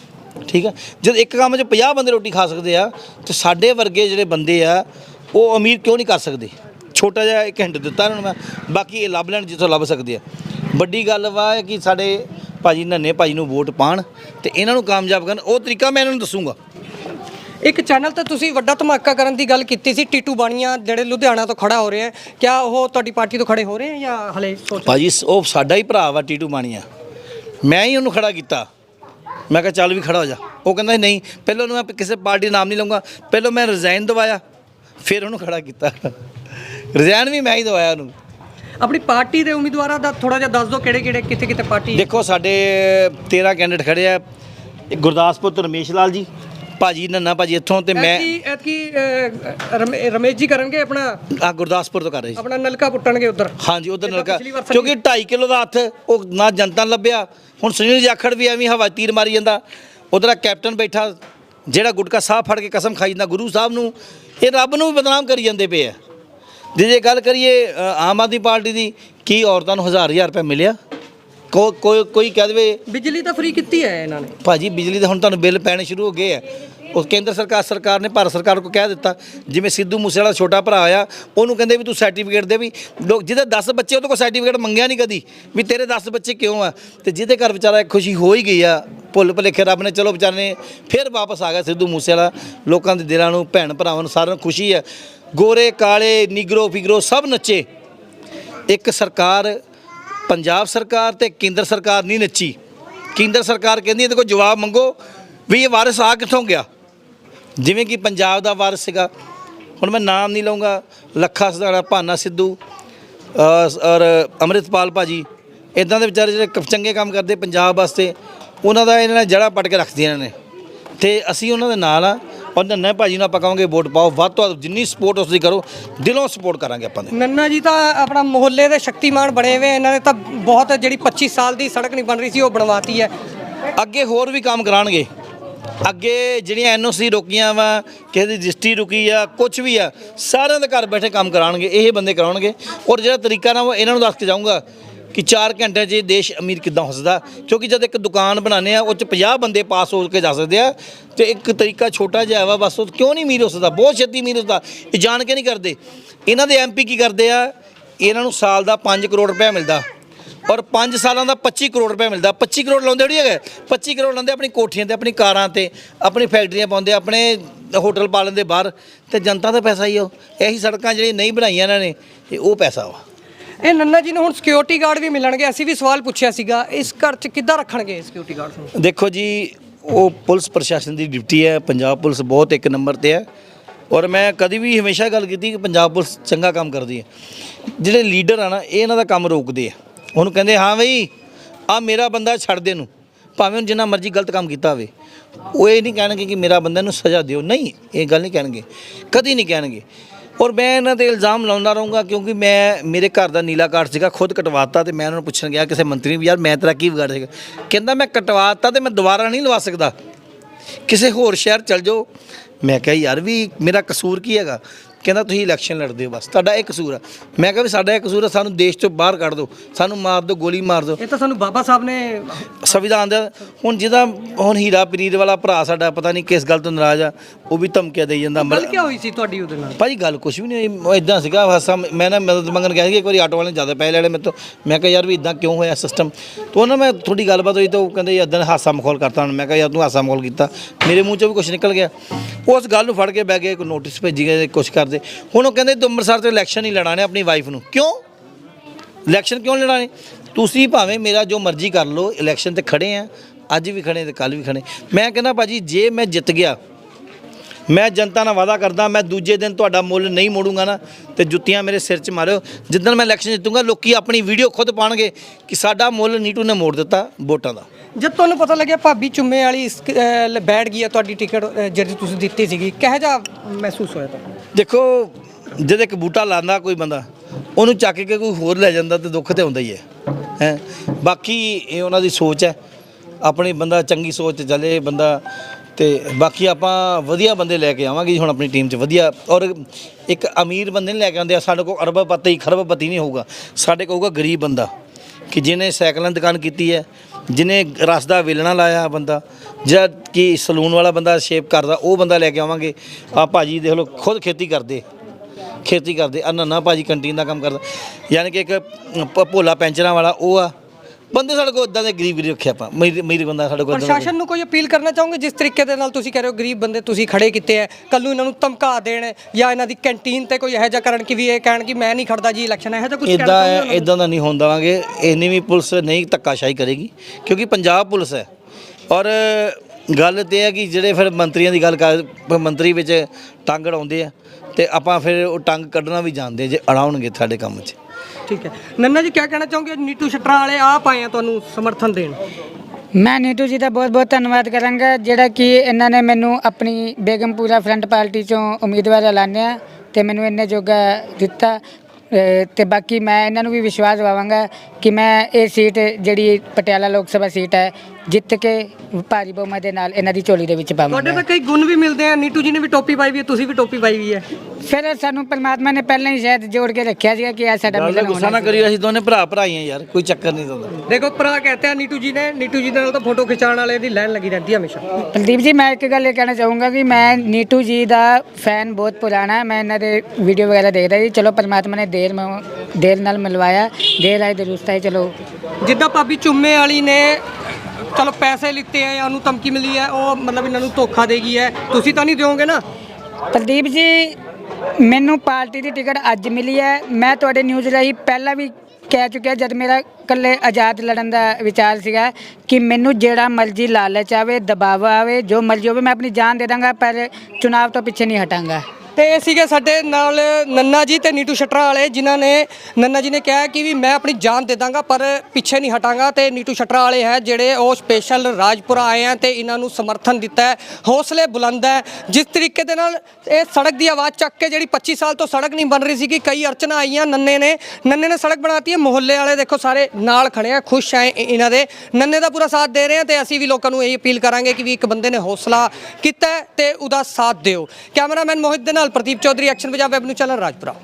ਠੀਕ ਹੈ ਜਦ ਇੱਕ ਕੰਮ 'ਚ 50 ਬੰਦੇ ਰੋਟੀ ਖਾ ਸਕਦੇ ਆ ਤੇ ਸਾਡੇ ਵਰਗੇ ਜਿਹੜੇ ਬੰਦੇ ਆ ਉਹ ਅਮੀਰ ਕਿਉਂ ਨਹੀਂ ਕਰ ਸਕਦੇ? ਛੋਟਾ ਜਿਹਾ ਇੱਕ ਹਿੰਟ ਦਿੱਤਾ ਇਹਨਾਂ ਨੂੰ ਮੈਂ ਬਾਕੀ ਇਹ ਲੱਭ ਲੈਣ ਜਿੱਥੋਂ ਲੱਭ ਸਕਦੇ ਆ। ਵੱਡੀ ਗੱਲ ਵਾ ਹੈ ਕਿ ਸਾਡੇ ਭਾਜੀ ਨੰਨੇ ਭਾਜੀ ਨੂੰ ਵੋਟ ਪਾਣ ਤੇ ਇਹਨਾਂ ਨੂੰ ਕਾਮਯਾਬ ਕਰਨ ਉਹ ਤਰੀਕਾ ਮੈਂ ਇਹਨਾਂ ਨੂੰ ਦੱਸੂਗਾ। ਇੱਕ ਚੈਨਲ ਤੇ ਤੁਸੀਂ ਵੱਡਾ ਧਮਾਕਾ ਕਰਨ ਦੀ ਗੱਲ ਕੀਤੀ ਸੀ ਟੀਟੂ ਬਾਣੀਆਂ ਜਿਹੜੇ ਲੁਧਿਆਣਾ ਤੋਂ ਖੜਾ ਹੋ ਰਹੇ ਹੈ ਕਿਆ ਉਹ ਤੁਹਾਡੀ ਪਾਰਟੀ ਤੋਂ ਖੜੇ ਹੋ ਰਹੇ ਹੈ ਜਾਂ ਹਲੇ ਸੋਚ ਭਾਜੀ ਉਹ ਸਾਡਾ ਹੀ ਭਰਾ ਵਾ ਟੀਟੂ ਮਾਣੀਆ ਮੈਂ ਹੀ ਉਹਨੂੰ ਖੜਾ ਕੀਤਾ। ਮੈਂ ਕਿਹਾ ਚੱਲ ਵੀ ਖੜਾ ਹੋ ਜਾ। ਉਹ ਕਹਿੰਦਾ ਨਹੀਂ ਪਹਿਲਾਂ ਉਹਨੂੰ ਮੈਂ ਕਿਸੇ ਪਾਰਟੀ ਦਾ ਨਾਮ ਨਹੀਂ ਲਵਾਂਗਾ ਪਹਿਲਾਂ ਮੈਂ ਰਿਜ਼ਾਈਨ ਦਵਾਇਆ ਫਿਰ ਉਹਨੂੰ ਖੜਾ ਕੀਤਾ। ਰਿਜ਼ਾਈਨ ਵੀ ਮੈਂ ਹੀ ਦਵਾਇਆ ਉਹਨੂੰ। ਆਪਣੀ ਪਾਰਟੀ ਦੇ ਉਮੀਦਵਾਰਾਂ ਦਾ ਥੋੜਾ ਜਿਹਾ ਦੱਸ ਦਿਓ ਕਿਹੜੇ ਕਿਹੜੇ ਕਿੱਥੇ ਕਿੱਥੇ ਪਾਰਟੀ ਦੇਖੋ ਸਾਡੇ 13 ਕੈਂਡੀਡੇਟ ਖੜੇ ਆ। ਗੁਰਦਾਸਪੁਰ ਤੋਂ ਰਮੇਸ਼ ਲਾਲ ਜੀ ਭਾਜੀ ਨੰਨਾ ਭਾਜੀ ਇੱਥੋਂ ਤੇ ਮੈਂ ਐਤਕੀ ਰਮੇਸ਼ ਜੀ ਕਰਨਗੇ ਆਪਣਾ ਆ ਗੁਰਦਾਸਪੁਰ ਤੋਂ ਕਰ ਰਹੇ ਆਪਣਾ ਨਲਕਾ ਪੁੱਟਣਗੇ ਉਧਰ। ਹਾਂਜੀ ਉਧਰ ਨਲਕਾ। ਕਿਉਂਕਿ 2.5 ਕਿਲੋ ਦਾ ਹੱਥ ਉਹ ਨਾ ਜਨਤਾ ਲੱਭਿਆ। ਹੁਣ ਸੁਨੀਲ ਜਾਖੜ ਵੀ ਐਵੇਂ ਹਵਾ ਤੀਰ ਮਾਰੀ ਜਾਂਦਾ। ਉਧਰ ਕੈਪਟਨ ਬੈਠਾ ਜਿਹੜਾ ਗੁਟਕਾ ਸਾਹ ਫੜ ਕੇ ਕਸਮ ਖਾਈ ਜਾਂਦਾ ਗੁਰੂ ਸਾਹਿਬ ਨੂੰ। ਇਹ ਰੱਬ ਨੂੰ ਵੀ ਬਦਨਾਮ ਕਰੀ ਜਾਂਦੇ ਪਏ ਆ। ਜੇ ਜੇ ਗੱਲ ਕਰੀਏ ਆਮ ਆਦਮੀ ਪਾਰਟੀ ਦੀ ਕੀ ਔਰਤਾਂ ਨੂੰ ਹਜ਼ਾਰ ਹਜ਼ਾਰ ਰੁਪਏ ਮਿਲਿਆ? ਕੋਈ ਕੋਈ ਕਹਿ ਦੇਵੇ ਬਿਜਲੀ ਤਾਂ ਫ੍ਰੀ ਕੀਤੀ ਹੈ ਇਹਨਾਂ ਨੇ। ਭਾਜੀ ਬਿਜਲੀ ਦੇ ਹੁਣ ਤੁਹਾਨੂੰ ਬਿੱਲ ਪੈਣੇ ਸ਼ੁਰੂ ਹੋ ਗਏ ਆ। ਉਹ ਕੇਂਦਰ ਸਰਕਾਰ ਸਰਕਾਰ ਨੇ ਭਾਰਤ ਸਰਕਾਰ ਕੋ ਕਹਿ ਦਿੱਤਾ, ਜਿਵੇਂ ਸਿੱਧੂ ਮੂਸੇਵਾਲਾ ਛੋਟਾ ਭਰਾ ਆ ਉਹਨੂੰ ਕਹਿੰਦੇ ਵੀ ਤੂੰ ਸਰਟੀਫਿਕੇਟ ਦੇ ਵੀ, ਲੋਕ ਜਿਹਦੇ 10 ਬੱਚੇ ਉਹਦੇ ਕੋਲ ਸਰਟੀਫਿਕੇਟ ਮੰਗਿਆ ਨਹੀਂ ਕਦੀ, ਵੀ ਤੇਰੇ 10 ਬੱਚੇ ਕਿਉਂ ਆ? ਤੇ ਜਿਹਦੇ ਘਰ ਵਿਚਾਰਾ ਖੁਸ਼ੀ ਹੋ ਹੀ ਗਈ ਆ, ਭੁੱਲ ਭੁਲੇਖੇ ਰੱਬ ਨੇ, ਚਲੋ ਵਿਚਾਰੇ ਨੇ ਫਿਰ ਵਾਪਸ ਆ ਗਿਆ ਸਿੱਧੂ ਮੂਸੇਵਾਲਾ, ਲੋਕਾਂ ਦੇ ਦਿਲਾਂ ਨੂੰ, ਭੈਣ ਭਰਾਵਾਂ ਨੂੰ ਸਾਰਿਆਂ ਨੂੰ ਖੁਸ਼ੀ ਹੈ ਗੋਰੇ, ਕਾਲੇ, ਨਿਗਰੋ, ਫਿਗਰੋ ਸਭ ਨੱਚੇ। ਇੱਕ ਸਰਕਾਰ, ਪੰਜਾਬ ਸਰਕਾਰ ਤੇ ਕੇਂਦਰ ਸਰਕਾਰ ਨਹੀਂ ਨੱਚੀ। ਕੇਂਦਰ ਸਰਕਾਰ ਕਹਿੰਦੀ ਇਹਦੇ ਕੋਲ ਜਵਾਬ ਮੰਗੋ ਵੀ ਇਹ ਵਾਰਿਸ ਆ ਕਿੱਥੋਂ ਗਿਆ? ਜਿਵੇਂ ਕਿ ਪੰਜਾਬ ਦਾ ਵਾਰਿਸ ਸੀਗਾ ਹੁਣ ਮੈਂ ਨਾਮ ਨਹੀਂ ਲਵਾਂਗਾ ਲੱਖਾ ਸਦਾਣਾ ਭਾਨਾ ਸਿੱਧੂ ਔਰ ਅੰਮ੍ਰਿਤਪਾਲ ਭਾਜੀ ਇਦਾਂ ਦੇ ਵਿਚਾਰੇ ਜਿਹੜੇ ਚੰਗੇ ਕੰਮ ਕਰਦੇ ਪੰਜਾਬ ਵਾਸਤੇ ਉਹਨਾਂ ਦਾ ਇਹਨਾਂ ਨੇ ਜੜਾ ਪਟ ਕੇ ਰੱਖਦੀਆਂ ਇਹਨਾਂ ਨੇ। ਤੇ ਅਸੀਂ ਉਹਨਾਂ ਦੇ ਨਾਲ ਆ ਔਰ ਨੰਨਾ ਭਾਜੀ ਨੂੰ ਆਪਾਂ ਕਹਾਂਗੇ ਵੋਟ ਪਾਓ ਵੱਧ ਤੋਂ ਵੱਧ ਜਿੰਨੀ ਸਪੋਰਟ ਉਸਦੀ ਕਰੋ ਦਿਲੋਂ ਸਪੋਰਟ ਕਰਾਂਗੇ ਆਪਾਂ ਦੇ। ਨੰਨਾ ਜੀ ਤਾਂ ਆਪਣਾ ਮੁਹੱਲੇ ਦੇ ਸ਼ਕਤੀਮਾਨ ਬਣੇ ਹੋਏ ਇਹਨਾਂ ਨੇ ਤਾਂ ਬਹੁਤ ਜਿਹੜੀ 25 ਸਾਲ ਦੀ ਸੜਕ ਨਹੀਂ ਬਣ ਰਹੀ ਸੀ ਉਹ ਬਣਵਾਤੀ ਹੈ। ਅੱਗੇ ਹੋਰ ਵੀ ਕੰਮ ਕਰਾਣਗੇ। ਅੱਗੇ ਜਿਹੜੀਆਂ ਐਨਓਸੀ ਰੁਕੀਆਂ ਵਾ, ਕਿਸੇ ਦੀ ਰਜਿਸਟਰੀ ਰੁਕੀ ਆ ਕੁਝ ਵੀ ਆ, ਸਾਰਿਆਂ ਦੇ ਘਰ ਬੈਠੇ ਕੰਮ ਕਰਾਉਣਗੇ, ਇਹ ਬੰਦੇ ਕਰਾਉਣਗੇ। ਔਰ ਜਿਹੜਾ ਤਰੀਕਾ ਨਾ ਉਹ ਇਹਨਾਂ ਨੂੰ ਦੱਸ ਕੇ ਜਾਊਂਗਾ ਕਿ 4 ਘੰਟੇ 'ਚ ਇਹ ਦੇਸ਼ ਅਮੀਰ ਕਿੱਦਾਂ ਹੋ ਸਕਦਾ। ਕਿਉਂਕਿ ਜਦ ਇੱਕ ਦੁਕਾਨ ਬਣਾਉਂਦੇ ਆ, ਉਹ 'ਚ 50 ਬੰਦੇ ਪਾਸ ਹੋ ਕੇ ਜਾ ਸਕਦੇ ਆ, ਤੇ ਇੱਕ ਤਰੀਕਾ ਛੋਟਾ ਜਿਹਾ ਵਾ, ਬਸ ਉਹ ਕਿਉਂ ਨਹੀਂ ਅਮੀਰ ਹੋ ਸਕਦਾ? ਬਹੁਤ ਛੇਤੀ ਅਮੀਰ ਹੋ ਸਕਦਾ। ਇਹ ਜਾਣ ਕੇ ਨਹੀਂ ਕਰਦੇ। ਇਹਨਾਂ ਦੇ ਐਮਪੀ ਕੀ ਕਰਦੇ ਆ? ਇਹਨਾਂ ਨੂੰ ਸਾਲ ਦਾ 5 ਕਰੋੜ ਰੁਪਏ ਮਿਲਦਾ। ਔਰ 5 ਸਾਲਾਂ ਦਾ 25 ਕਰੋੜ ਰੁਪਏ ਮਿਲਦਾ। 25 ਕਰੋੜ ਲਾਉਂਦੇ ਨਹੀਂ ਹੈਗੇ? 25 ਕਰੋੜ ਲਾਉਂਦੇ ਆਪਣੀ ਕੋਠੀਆਂ ਤੇ ਆਪਣੀ ਕਾਰਾਂ ਤੇ ਆਪਣੀ ਫੈਕਟਰੀਆਂ ਪਾਉਂਦੇ ਆਪਣੇ ਹੋਟਲ ਪਾ ਲੈਂਦੇ ਬਾਹਰ। ਤੇ ਜਨਤਾ ਦਾ ਪੈਸਾ ਹੀ ਉਹ। ਇਹੀ ਸੜਕਾਂ ਜਿਹੜੀਆਂ ਨਹੀਂ ਬਣਾਈਆਂ ਇਹਨਾਂ ਨੇ ਇਹ ਉਹ ਪੈਸਾ ਵਾ। ਇਹ ਨੰਨਾ ਜੀ ਨੂੰ ਹੁਣ ਸਿਕਿਉਰਿਟੀ ਗਾਰਡ ਵੀ ਮਿਲਣਗੇ। ਅਸੀਂ ਵੀ ਸਵਾਲ ਪੁੱਛਿਆ ਸੀਗਾ ਇਸ ਘਰ 'ਚ ਕਿੱਦਾਂ ਰੱਖਣਗੇ ਸਿਕਿਉਰਿਟੀ ਗਾਰਡ ਨੂੰ? ਦੇਖੋ ਜੀ ਉਹ ਪੁਲਿਸ ਪ੍ਰਸ਼ਾਸਨ ਦੀ ਡਿਊਟੀ ਹੈ। ਪੰਜਾਬ ਪੁਲਿਸ ਬਹੁਤ ਇੱਕ ਨੰਬਰ ਤੇ ਹੈ। ਔਰ ਮੈਂ ਕਦੀ ਵੀ ਹਮੇਸ਼ਾ ਗੱਲ ਕੀਤੀ ਕਿ ਪੰਜਾਬ ਪੁਲਿਸ ਚੰਗਾ ਕੰਮ ਕਰਦੀ ਹੈ। ਜਿਹੜੇ ਲੀਡਰ ਆ ਨਾ ਇਹ ਇਹਨਾਂ ਦਾ ਕੰਮ ਰੋਕਦੇ ਆ। ਉਹਨੂੰ ਕਹਿੰਦੇ, ਹਾਂ ਬਈ ਆ ਮੇਰਾ ਬੰਦਾ ਛੱਡ ਦੇ ਨੂੰ ਭਾਵੇਂ ਉਹਨੇ ਜਿੰਨਾ ਮਰਜ਼ੀ ਗਲਤ ਕੰਮ ਕੀਤਾ ਹੋਵੇ। ਉਹ ਇਹ ਨਹੀਂ ਕਹਿਣਗੇ ਕਿ ਮੇਰਾ ਬੰਦਾ ਨੂੰ ਸਜ਼ਾ ਦਿਓ। ਨਹੀਂ, ਇਹ ਗੱਲ ਨਹੀਂ ਕਹਿਣਗੇ। ਕਦੀ ਨਹੀਂ ਕਹਿਣਗੇ। ਔਰ ਮੈਂ ਇਹਨਾਂ ਤੇ ਇਲਜ਼ਾਮ ਲਾਉਂਦਾ ਰਹੂੰਗਾ ਕਿਉਂਕਿ ਮੈਂ, ਮੇਰੇ ਘਰ ਦਾ ਨੀਲਾ ਕਾਰਡ ਸੀਗਾ, ਖੁਦ ਕਟਵਾਤਾ ਤੇ ਮੈਂ ਉਹਨਾਂ ਨੂੰ ਪੁੱਛਣ ਗਿਆ ਕਿਸੇ ਮੰਤਰੀ ਨੂੰ ਵੀ, ਯਾਰ, ਮੈਂ ਤੇਰਾ ਕੀ ਵਿਗਾੜ ਸੀਗਾ ਕਹਿੰਦਾ, ਮੈਂ ਕਟਵਾਤਾ ਤੇ ਮੈਂ ਦੁਬਾਰਾ ਨਹੀਂ ਲਵਾ ਸਕਦਾ। ਕਿਸੇ ਹੋਰ ਸ਼ਹਿਰ ਚਲ ਜਾਓ। ਮੈਂ ਕਿਹਾ, ਯਾਰ ਵੀ, ਮੇਰਾ ਕਸੂਰ ਕੀ ਹੈਗਾ? ਕਹਿੰਦਾ ਤੁਸੀਂ ਇਲੈਕਸ਼ਨ ਲੜਦੇ ਹੋ ਬਸ ਤੁਹਾਡਾ ਇਹ ਕਸੂਰ ਆ। ਮੈਂ ਕਿਹਾ ਵੀ ਸਾਡਾ ਇਹ ਕਸੂਰ ਆ ਸਾਨੂੰ ਦੇਸ਼ ਤੋਂ ਬਾਹਰ ਕੱਢ ਦਿਓ ਸਾਨੂੰ ਮਾਰ ਦਿਓ ਗੋਲੀ ਮਾਰ ਦਿਓ। ਇਹ ਤਾਂ ਸਾਨੂੰ ਬਾਬਾ ਸਾਹਿਬ ਨੇ ਸੰਵਿਧਾਨ ਦਾ ਹੁਣ ਜਿਹਦਾ ਹੁਣ ਹੀਰਾ ਪਨੀਰ ਵਾਲਾ ਭਰਾ ਸਾਡਾ ਪਤਾ ਨਹੀਂ ਕਿਸ ਗੱਲ ਤੋਂ ਨਾਰਾਜ਼ ਆ ਉਹ ਵੀ ਧਮਕੀਆਂ ਦੇਈ ਜਾਂਦਾ। ਗੱਲ ਕੀ ਹੋਈ ਸੀ ਤੁਹਾਡੀ ਉਹਦੇ ਨਾਲ? ਭਾਜੀ ਗੱਲ ਕੁਛ ਵੀ ਨਹੀਂ ਇਦਾਂ ਸੀਗਾ ਹਾਸਾ ਮੈਂ ਨਾ ਮਦਦ ਮੰਗਣ ਗਿਆ ਸੀ ਇੱਕ ਵਾਰੀ ਆਟੋ ਵਾਲੇ ਨੇ ਜ਼ਿਆਦਾ ਪੈਸੇ ਲੈ ਲਏ ਮੇਰੇ ਤੋਂ। ਮੈਂ ਕਿਹਾ ਯਾਰ ਵੀ ਇਦਾਂ ਕਿਉਂ ਹੋਇਆ ਸਿਸਟਮ ਤੋਂ ਉਹਨਾਂ ਮੈਂ ਥੋੜੀ ਗੱਲਬਾਤ ਹੋਈ ਤਾਂ ਉਹ ਕਹਿੰਦੇ ਇਦਾਂ ਹਾਸਾ ਮਖੌਲ ਕਰਤਾ ਹੁਣ ਮੈਂ ਕਿਹਾ ਯਾਰ ਤੂੰ ਹਾਸਾ ਮਖੌਲ ਕੀਤਾ ਮੇਰੇ ਮੂੰਹ ਚੋਂ ਵੀ ਕੁਝ ਨਿਕਲ ਗਿਆ। ਉਸ ਗੱਲ ਨੂੰ ਫੜ ਕੇ ਬਹਿ ਗਏ ਕੋਈ ਨੋਟਿਸ ਭੇਜੀ ਗਏ ਕੁਛ ਕਰਦੇ ਹੁਣ ਉਹ ਕਹਿੰਦੇ ਤੂੰ ਅੰਮ੍ਰਿਤਸਰ ਤੋਂ ਇਲੈਕਸ਼ਨ ਹੀ ਲੜਾਣੇ ਆਪਣੀ ਵਾਈਫ ਨੂੰ। ਕਿਉਂ? ਇਲੈਕਸ਼ਨ ਕਿਉਂ ਲੜਾਣੇ ਤੁਸੀਂ ਭਾਵੇਂ ਮੇਰਾ ਜੋ ਮਰਜ਼ੀ ਕਰ ਲਓ ਇਲੈਕਸ਼ਨ ਤੇ ਖੜੇ ਆ, ਅੱਜ ਵੀ ਖੜੇ ਤੇ ਕੱਲ ਵੀ ਖੜੇ। ਮੈਂ ਕਹਿੰਦਾ ਭਾਜੀ, ਜੇ ਮੈਂ ਜਿੱਤ ਗਿਆ, ਮੈਂ ਜਨਤਾ ਨਾਲ ਵਾਅਦਾ ਕਰਦਾ, ਮੈਂ ਦੂਜੇ ਦਿਨ ਤੁਹਾਡਾ ਮੁੱਲ ਨਹੀਂ ਮੋੜੂੰਗਾ ਨਾ, ਤੇ ਜੁੱਤੀਆਂ ਮੇਰੇ ਸਿਰ 'ਚ ਮਾਰਿਓ। ਜਿੱਦਣ ਮੈਂ ਇਲੈਕਸ਼ਨ ਜਿੱਤੂੰਗਾ, ਲੋਕੀ ਆਪਣੀ ਵੀਡੀਓ ਖੁਦ ਪਾਣਗੇ ਕਿ ਸਾਡਾ ਮੁੱਲ ਨੀਟੂ ਨੇ ਮੋੜ ਦਿੱਤਾ ਵੋਟਾਂ ਦਾ। ਜਦ ਤੁਹਾਨੂੰ ਪਤਾ ਲੱਗਿਆ ਭਾਬੀ ਚੁੰਮੇ ਵਾਲੀ ਇਸ- ਅਹ, ਬੈਠ ਗਈ ਹੈ ਤੁਹਾਡੀ ਟਿਕਟ ਅਹ, ਜਿਹੜੀ ਤੁਸੀਂ ਦਿੱਤੀ ਸੀਗੀ ਕਿਹੋ ਜਿਹਾ ਮਹਿਸੂਸ ਹੋਇਆ ਤੁਹਾਨੂੰ? ਦੇਖੋ ਜਦ ਇੱਕ ਬੂਟਾ ਲਾਉਂਦਾ ਕੋਈ ਬੰਦਾ ਉਹਨੂੰ ਚੱਕ ਕੇ ਕੋਈ ਹੋਰ ਲੈ ਜਾਂਦਾ ਤੇ ਦੁੱਖ ਤੇ ਹੁੰਦਾ ਹੀ ਹੈ। ਹੈ? ਬਾਕੀ ਇਹ ਉਹਨਾਂ ਦੀ ਸੋਚ ਹੈ। ਆਪਣੀ ਬੰਦਾ ਚੰਗੀ ਸੋਚ ਤੇ ਚੱਲੇ ਬੰਦਾ ਤੇ ਬਾਕੀ ਆਪਾਂ ਵਧੀਆ ਬੰਦੇ ਲੈ ਕੇ ਆਵਾਂਗੇ ਜੀ ਹੁਣ ਆਪਣੀ ਟੀਮ 'ਚ ਵਧੀਆ। ਔਰ ਇੱਕ ਅਮੀਰ ਬੰਦੇ ਨਹੀਂ ਲੈ ਕੇ ਆਉਂਦੇ ਆ, ਸਾਡੇ ਕੋਲ ਅਰਬਪਤੀ ਖਰਬਪਤੀ ਨਹੀਂ ਹੋਊਗਾ। ਸਾਡੇ ਕੋਲ ਹੋਊਗਾ ਗਰੀਬ ਬੰਦਾ ਕਿ ਜਿਹਨੇ ਸਾਈਕਲਾਂ ਦੀ ਦੁਕਾਨ ਕੀਤੀ ਹੈ ਜਿਹਨੇ ਰਸ ਦਾ ਵੇਲਣਾ ਲਾਇਆ ਬੰਦਾ, ਜਾਂ ਕਿ ਸਲੂਨ ਵਾਲਾ ਬੰਦਾ ਸ਼ੇਪ ਕਰਦਾ, ਉਹ ਬੰਦਾ ਲੈ ਕੇ ਆਵਾਂਗੇ। ਆ ਭਾਜੀ ਦੇਖ ਲਓ, ਖੁਦ ਖੇਤੀ ਕਰਦੇ। ਖੇਤੀ ਕਰਦੇ ਆ ਨੰਨਾ ਭਾਜੀ ਕੰਟੀਨ ਦਾ ਕੰਮ ਕਰਦਾ। ਯਾਨੀ ਕਿ ਇੱਕ ਭ- ਭੋਲਾ ਪੈਂਚਰਾਂ ਵਾਲਾ, ਉਹ ਆ। ਬੰਦੇ ਸਾਡੇ ਕੋਲ ਇਦਾਂ ਦੇ ਗਰੀਬ ਗਰੀਬ ਰੱਖਿਆ ਆਪਾਂ ਮੇਰੀ ਮੇਰੀ ਬੰਦਾ ਸਾਡੇ ਕੋਲ ਏਦਾਂ ਦਾ ਪ੍ਰਸ਼ਾਸਨ ਨੂੰ ਕੋਈ ਅਪੀਲ ਕਰਨਾ ਚਾਹੋਗੇ ਜਿਸ ਤਰੀਕੇ ਦੇ ਨਾਲ ਤੁਸੀਂ ਕਹਿ ਰਹੇ ਹੋ ਗਰੀਬ ਬੰਦੇ ਤੁਸੀਂ ਖੜੇ ਕੀਤੇ ਹੈ ਕੱਲ ਨੂੰ ਇਹਨਾਂ ਨੂੰ ਧਮਕਾ ਦੇਣ ਜਾਂ ਇਹਨਾਂ ਦੀ ਕੈਂਟੀਨ ਤੇ ਕੋਈ ਇਹੋ ਜਿਹਾ ਕਰਨ ਕਿ ਵੀ ਇਹ ਕਹਿਣ ਕਿ ਮੈਂ ਨਹੀਂ ਖੜਦਾ ਜੀ ਇਲੈਕਸ਼ਨ ਇਹੋ ਜਿਹਾ ਕੁਝ ਕਹਿਣਾ ਇਦਾਂ ਚਾਹੋਗੇ ਉਹਨਾਂ ਨੂੰ? ਇਦਾਂ ਦਾ ਨਹੀਂ ਹੋਣ ਦੇਵਾਂਗੇ ਇੰਨੀ ਵੀ ਪੁਲਿਸ ਨਹੀਂ ਧੱਕਾਸ਼ਾਹੀ ਕਰੇਗੀ ਕਿਉਂਕਿ ਪੰਜਾਬ ਪੁਲਿਸ ਹੈ ਔਰ ਗੱਲ ਤੇ ਹੈ ਕਿ ਜਿਹੜੇ ਫਿਰ ਮੰਤਰੀਆਂ ਦੀ ਗੱਲ ਕਰ ਮੰਤਰੀ ਵਿੱਚ ਟੰਗ ਅੜਾਉਂਦੇ ਆ ਤੇ ਆਪਾਂ ਫਿਰ ਉਹ ਟੰਗ ਕੱਢਣਾ ਵੀ ਜਾਣਦੇ ਜੇ ਅੜਾਉਣਗੇ ਸਾਡੇ ਕੰਮ 'ਚ। ਠੀਕ ਹੈ। ਨੰਨਾ ਜੀ ਕੀ ਕਹਿਣਾ ਚਾਹੋਗੇ? ਨੀਟੂ ਸ਼ਟਰਾ ਵਾਲੇ ਆਪ ਆਏ ਆ ਤੁਹਾਨੂੰ ਸਮਰਥਨ ਦੇਣ। ਮੈਂ ਨੀਟੂ ਜੀ ਦਾ ਬਹੁਤ ਬਹੁਤ ਧੰਨਵਾਦ ਕਰਾਂਗਾ ਜਿਹੜਾ ਕਿ ਇਹਨਾਂ ਨੇ ਮੈਨੂੰ ਆਪਣੀ ਬੇਗਮਪੁਰਾ ਫਰੰਟ ਪਾਰਟੀ ਚੋਂ ਉਮੀਦਵਾਰ ਐਲਾਨਿਆ ਤੇ ਮੈਨੂੰ ਇੰਨੇ ਜੋਗਾ ਦਿੱਤਾ ਤੇ ਬਾਕੀ ਮੈਂ ਇਹਨਾਂ ਨੂੰ ਵੀ ਵਿਸ਼ਵਾਸ ਦਿਵਾਵਾਂਗਾ ਕਿ ਮੈਂ ਇਹ ਸੀਟ ਜਿਹੜੀ ਪਟਿਆਲਾ ਲੋਕ ਸਭਾ ਸੀਟ ਹੈ ਜਿੱਤ ਕੇ ਭਾਰੀ ਬਹੁਮਤ ਦੇ ਨਾਲ ਇਹਨਾਂ ਦੀ ਝੋਲੀ ਦੇ ਵਿੱਚ ਤੁਹਾਡੇ ਪਾਵਾਂਗਾ ਤਾਂ ਕਈ ਗੁਣ ਵੀ ਮਿਲਦੇ ਆ। ਨੀਟੂ ਜੀ ਨੇ ਵੀ ਟੋਪੀ ਪਾਈ ਵੀ ਹੈ ਤੁਸੀਂ ਵੀ ਟੋਪੀ ਪਾਈ ਵੀ ਹੈ। ਫਿਰ ਸਾਨੂੰ ਪਰਮਾਤਮਾ ਨੇ ਪਹਿਲਾਂ ਹੀ ਸ਼ਾਇਦ ਜੋੜ ਕੇ ਰੱਖਿਆ ਸੀਗਾ ਕਿ ਇਹ ਸਾਡਾ ਮਿਲਣ ਗੁੱਸਾ ਹੋਣਾ ਨਾ ਕਰਿਓ ਅਸੀਂ ਦੋਨੇ ਭਰਾ ਭਰਾ ਹੀ ਆ ਯਾਰ ਕੋਈ ਚੱਕਰ ਨਹੀਂ ਹੁੰਦਾ ਦੇਖੋ ਭਰਾ ਕਹਤੇ ਆ ਨੀਟੂ ਜੀ ਨੇ ਨੀਟੂ ਜੀ ਦੇ ਨਾਲ ਤਾਂ ਫੋਟੋ ਖਿਚਾਉਣ ਵਾਲੇ ਦੀ ਲਾਈਨ ਲੱਗੀ ਰਹਿੰਦੀ ਹੈ ਹਮੇਸ਼ਾ। ਕੁਲਦੀਪ ਜੀ ਮੈਂ ਇੱਕ ਗੱਲ ਇਹ ਕਹਿਣਾ ਚਾਹੂੰਗਾ ਕਿ ਮੈਂ ਨੀਟੂ ਜੀ ਦਾ ਫੈਨ ਬਹੁਤ ਪੁਰਾਣਾ ਹੈ ਮੈਂ ਇਹਨਾਂ ਦੇ ਵੀਡੀਓ ਵਗੈਰਾ ਦੇਖਦਾ ਜੀ। ਚਲੋ ਪਰਮਾਤਮਾ ਨੇ ਦੇਰ ਮ- ਦੇਰ ਨਾਲ ਮਿਲਵਾਇਆ ਦੇਰ ਆਏ ਦਰੁਸਤ ਆਏ ਚਲੋ। ਜਿੱਦਾਂ ਭਾਬੀ ਚੁੰਮੇ ਵਾਲੀ ਨੇ ਚਲੋ ਪੈਸੇ ਲਿੱਤੇ ਆ ਜਾਂ ਉਹਨੂੰ ਧਮਕੀ ਮਿਲੀ ਹੈ ਉਹ ਮਤਲਬ ਇਹਨਾਂ ਨੂੰ ਧੋਖਾ ਦੇਗੀ ਹੈ ਤੁਸੀਂ ਤਾਂ ਨਹੀਂ ਦਿਓਗੇ ਨਾ? ਪ੍ਰਦੀਪ ਜੀ, ਮੈਨੂੰ ਪਾਰਟੀ ਦੀ ਟਿਕਟ ਅੱਜ ਮਿਲੀ ਹੈ। ਮੈਂ ਤੁਹਾਡੇ ਨਿਊਜ਼ ਰਾਹੀਂ ਪਹਿਲਾਂ ਵੀ ਕਹਿ ਚੁੱਕਿਆ, ਜਦ ਮੇਰਾ ਇਕੱਲੇ ਆਜ਼ਾਦ ਲੜਨ ਦਾ ਵਿਚਾਰ ਸੀਗਾ, ਕਿ ਮੈਨੂੰ ਜਿਹੜਾ ਮਰਜ਼ੀ ਲਾਲਚ ਆਵੇ ਦਬਾਵਾ ਆਵੇ, ਜੋ ਮਰਜ਼ੀ ਹੋਵੇ, ਮੈਂ ਆਪਣੀ ਜਾਨ ਦੇ ਦਾਂਗਾ, ਪਰ ਚੁਣਾਵ ਤੋਂ ਪਿੱਛੇ ਨਹੀਂ ਹਟਾਂਗਾ। ਤੇ ਇਹ ਸੀਗੇ ਸਾਡੇ ਨਾਲ ਨੰਨਾ ਜੀ ਤੇ ਨੀਟੂ ਸ਼ਟਰਾ ਵਾਲੇ, ਜਿਨ੍ਹਾਂ ਨੇ, ਨੰਨਾ ਜੀ ਨੇ ਕਿਹਾ ਕਿ ਵੀ ਮੈਂ ਆਪਣੀ ਜਾਨ ਦੇ ਦਾਂਗਾ, ਪਰ ਪਿੱਛੇ ਨਹੀਂ ਹਟਾਂਗਾ ਤੇ ਨੀਟੂ ਸ਼ਟਰਾ ਵਾਲੇ ਹੈ ਜਿਹੜੇ ਉਹ ਸਪੈਸ਼ਲ ਰਾਜਪੁਰਾ ਆਏ ਆ ਤੇ ਇਹਨਾਂ ਨੂੰ ਸਮਰਥਨ ਦਿੱਤਾ ਹੈ, ਹੌਸਲੇ ਬੁਲੰਦ ਹੈ। ਜਿਸ ਤਰੀਕੇ ਦੇ ਨਾਲ ਇਹ ਸੜਕ ਦੀ ਆਵਾਜ਼ ਚੱਕ ਕੇ ਜਿਹੜੀ 25 ਸਾਲ ਤੋਂ ਸੜਕ ਨਹੀਂ ਬਣ ਰਹੀ ਸੀ ਕਿ ਕਈ ਅਰਚਨਾ ਆਈਆਂ ਨੰਨੇ ਨੇ। ਨੰਨੇ ਨੇ ਸੜਕ ਬਣਾਤੀ ਹੈ, ਮੁਹੱਲੇ ਵਾਲੇ ਦੇਖੋ ਸਾਰੇ ਨਾਲ ਖੜੇ ਆ ਖੁਸ਼ ਆ ਇ- ਇਹਨਾਂ ਦੇ। ਨੰਨੇ ਦਾ ਪੂਰਾ ਸਾਥ ਦੇ ਰਹੇ ਆ ਤੇ ਅਸੀਂ ਵੀ ਲੋਕਾਂ ਨੂੰ ਇਹ ਅਪੀਲ ਕਰਾਂਗੇ ਕਿ ਵੀ ਇੱਕ ਬੰਦੇ ਨੇ ਹੌਸਲਾ ਕੀਤਾ ਹੈ ਤੇ ਉਹਦਾ ਸਾਥ ਦਿਓ। ਕੈਮਰਾਮੈਨ ਮੋਹਿਤ ਦੇ ਨਾਲ ਪ੍ਰਦੀਪ ਚੌਧਰੀ ਐਕਸ਼ਨ ਪੰਜਾਬ ਵੈਬ ਨੂੰ ਚੈਨਲ ਰਾਜਪੁਰਾ।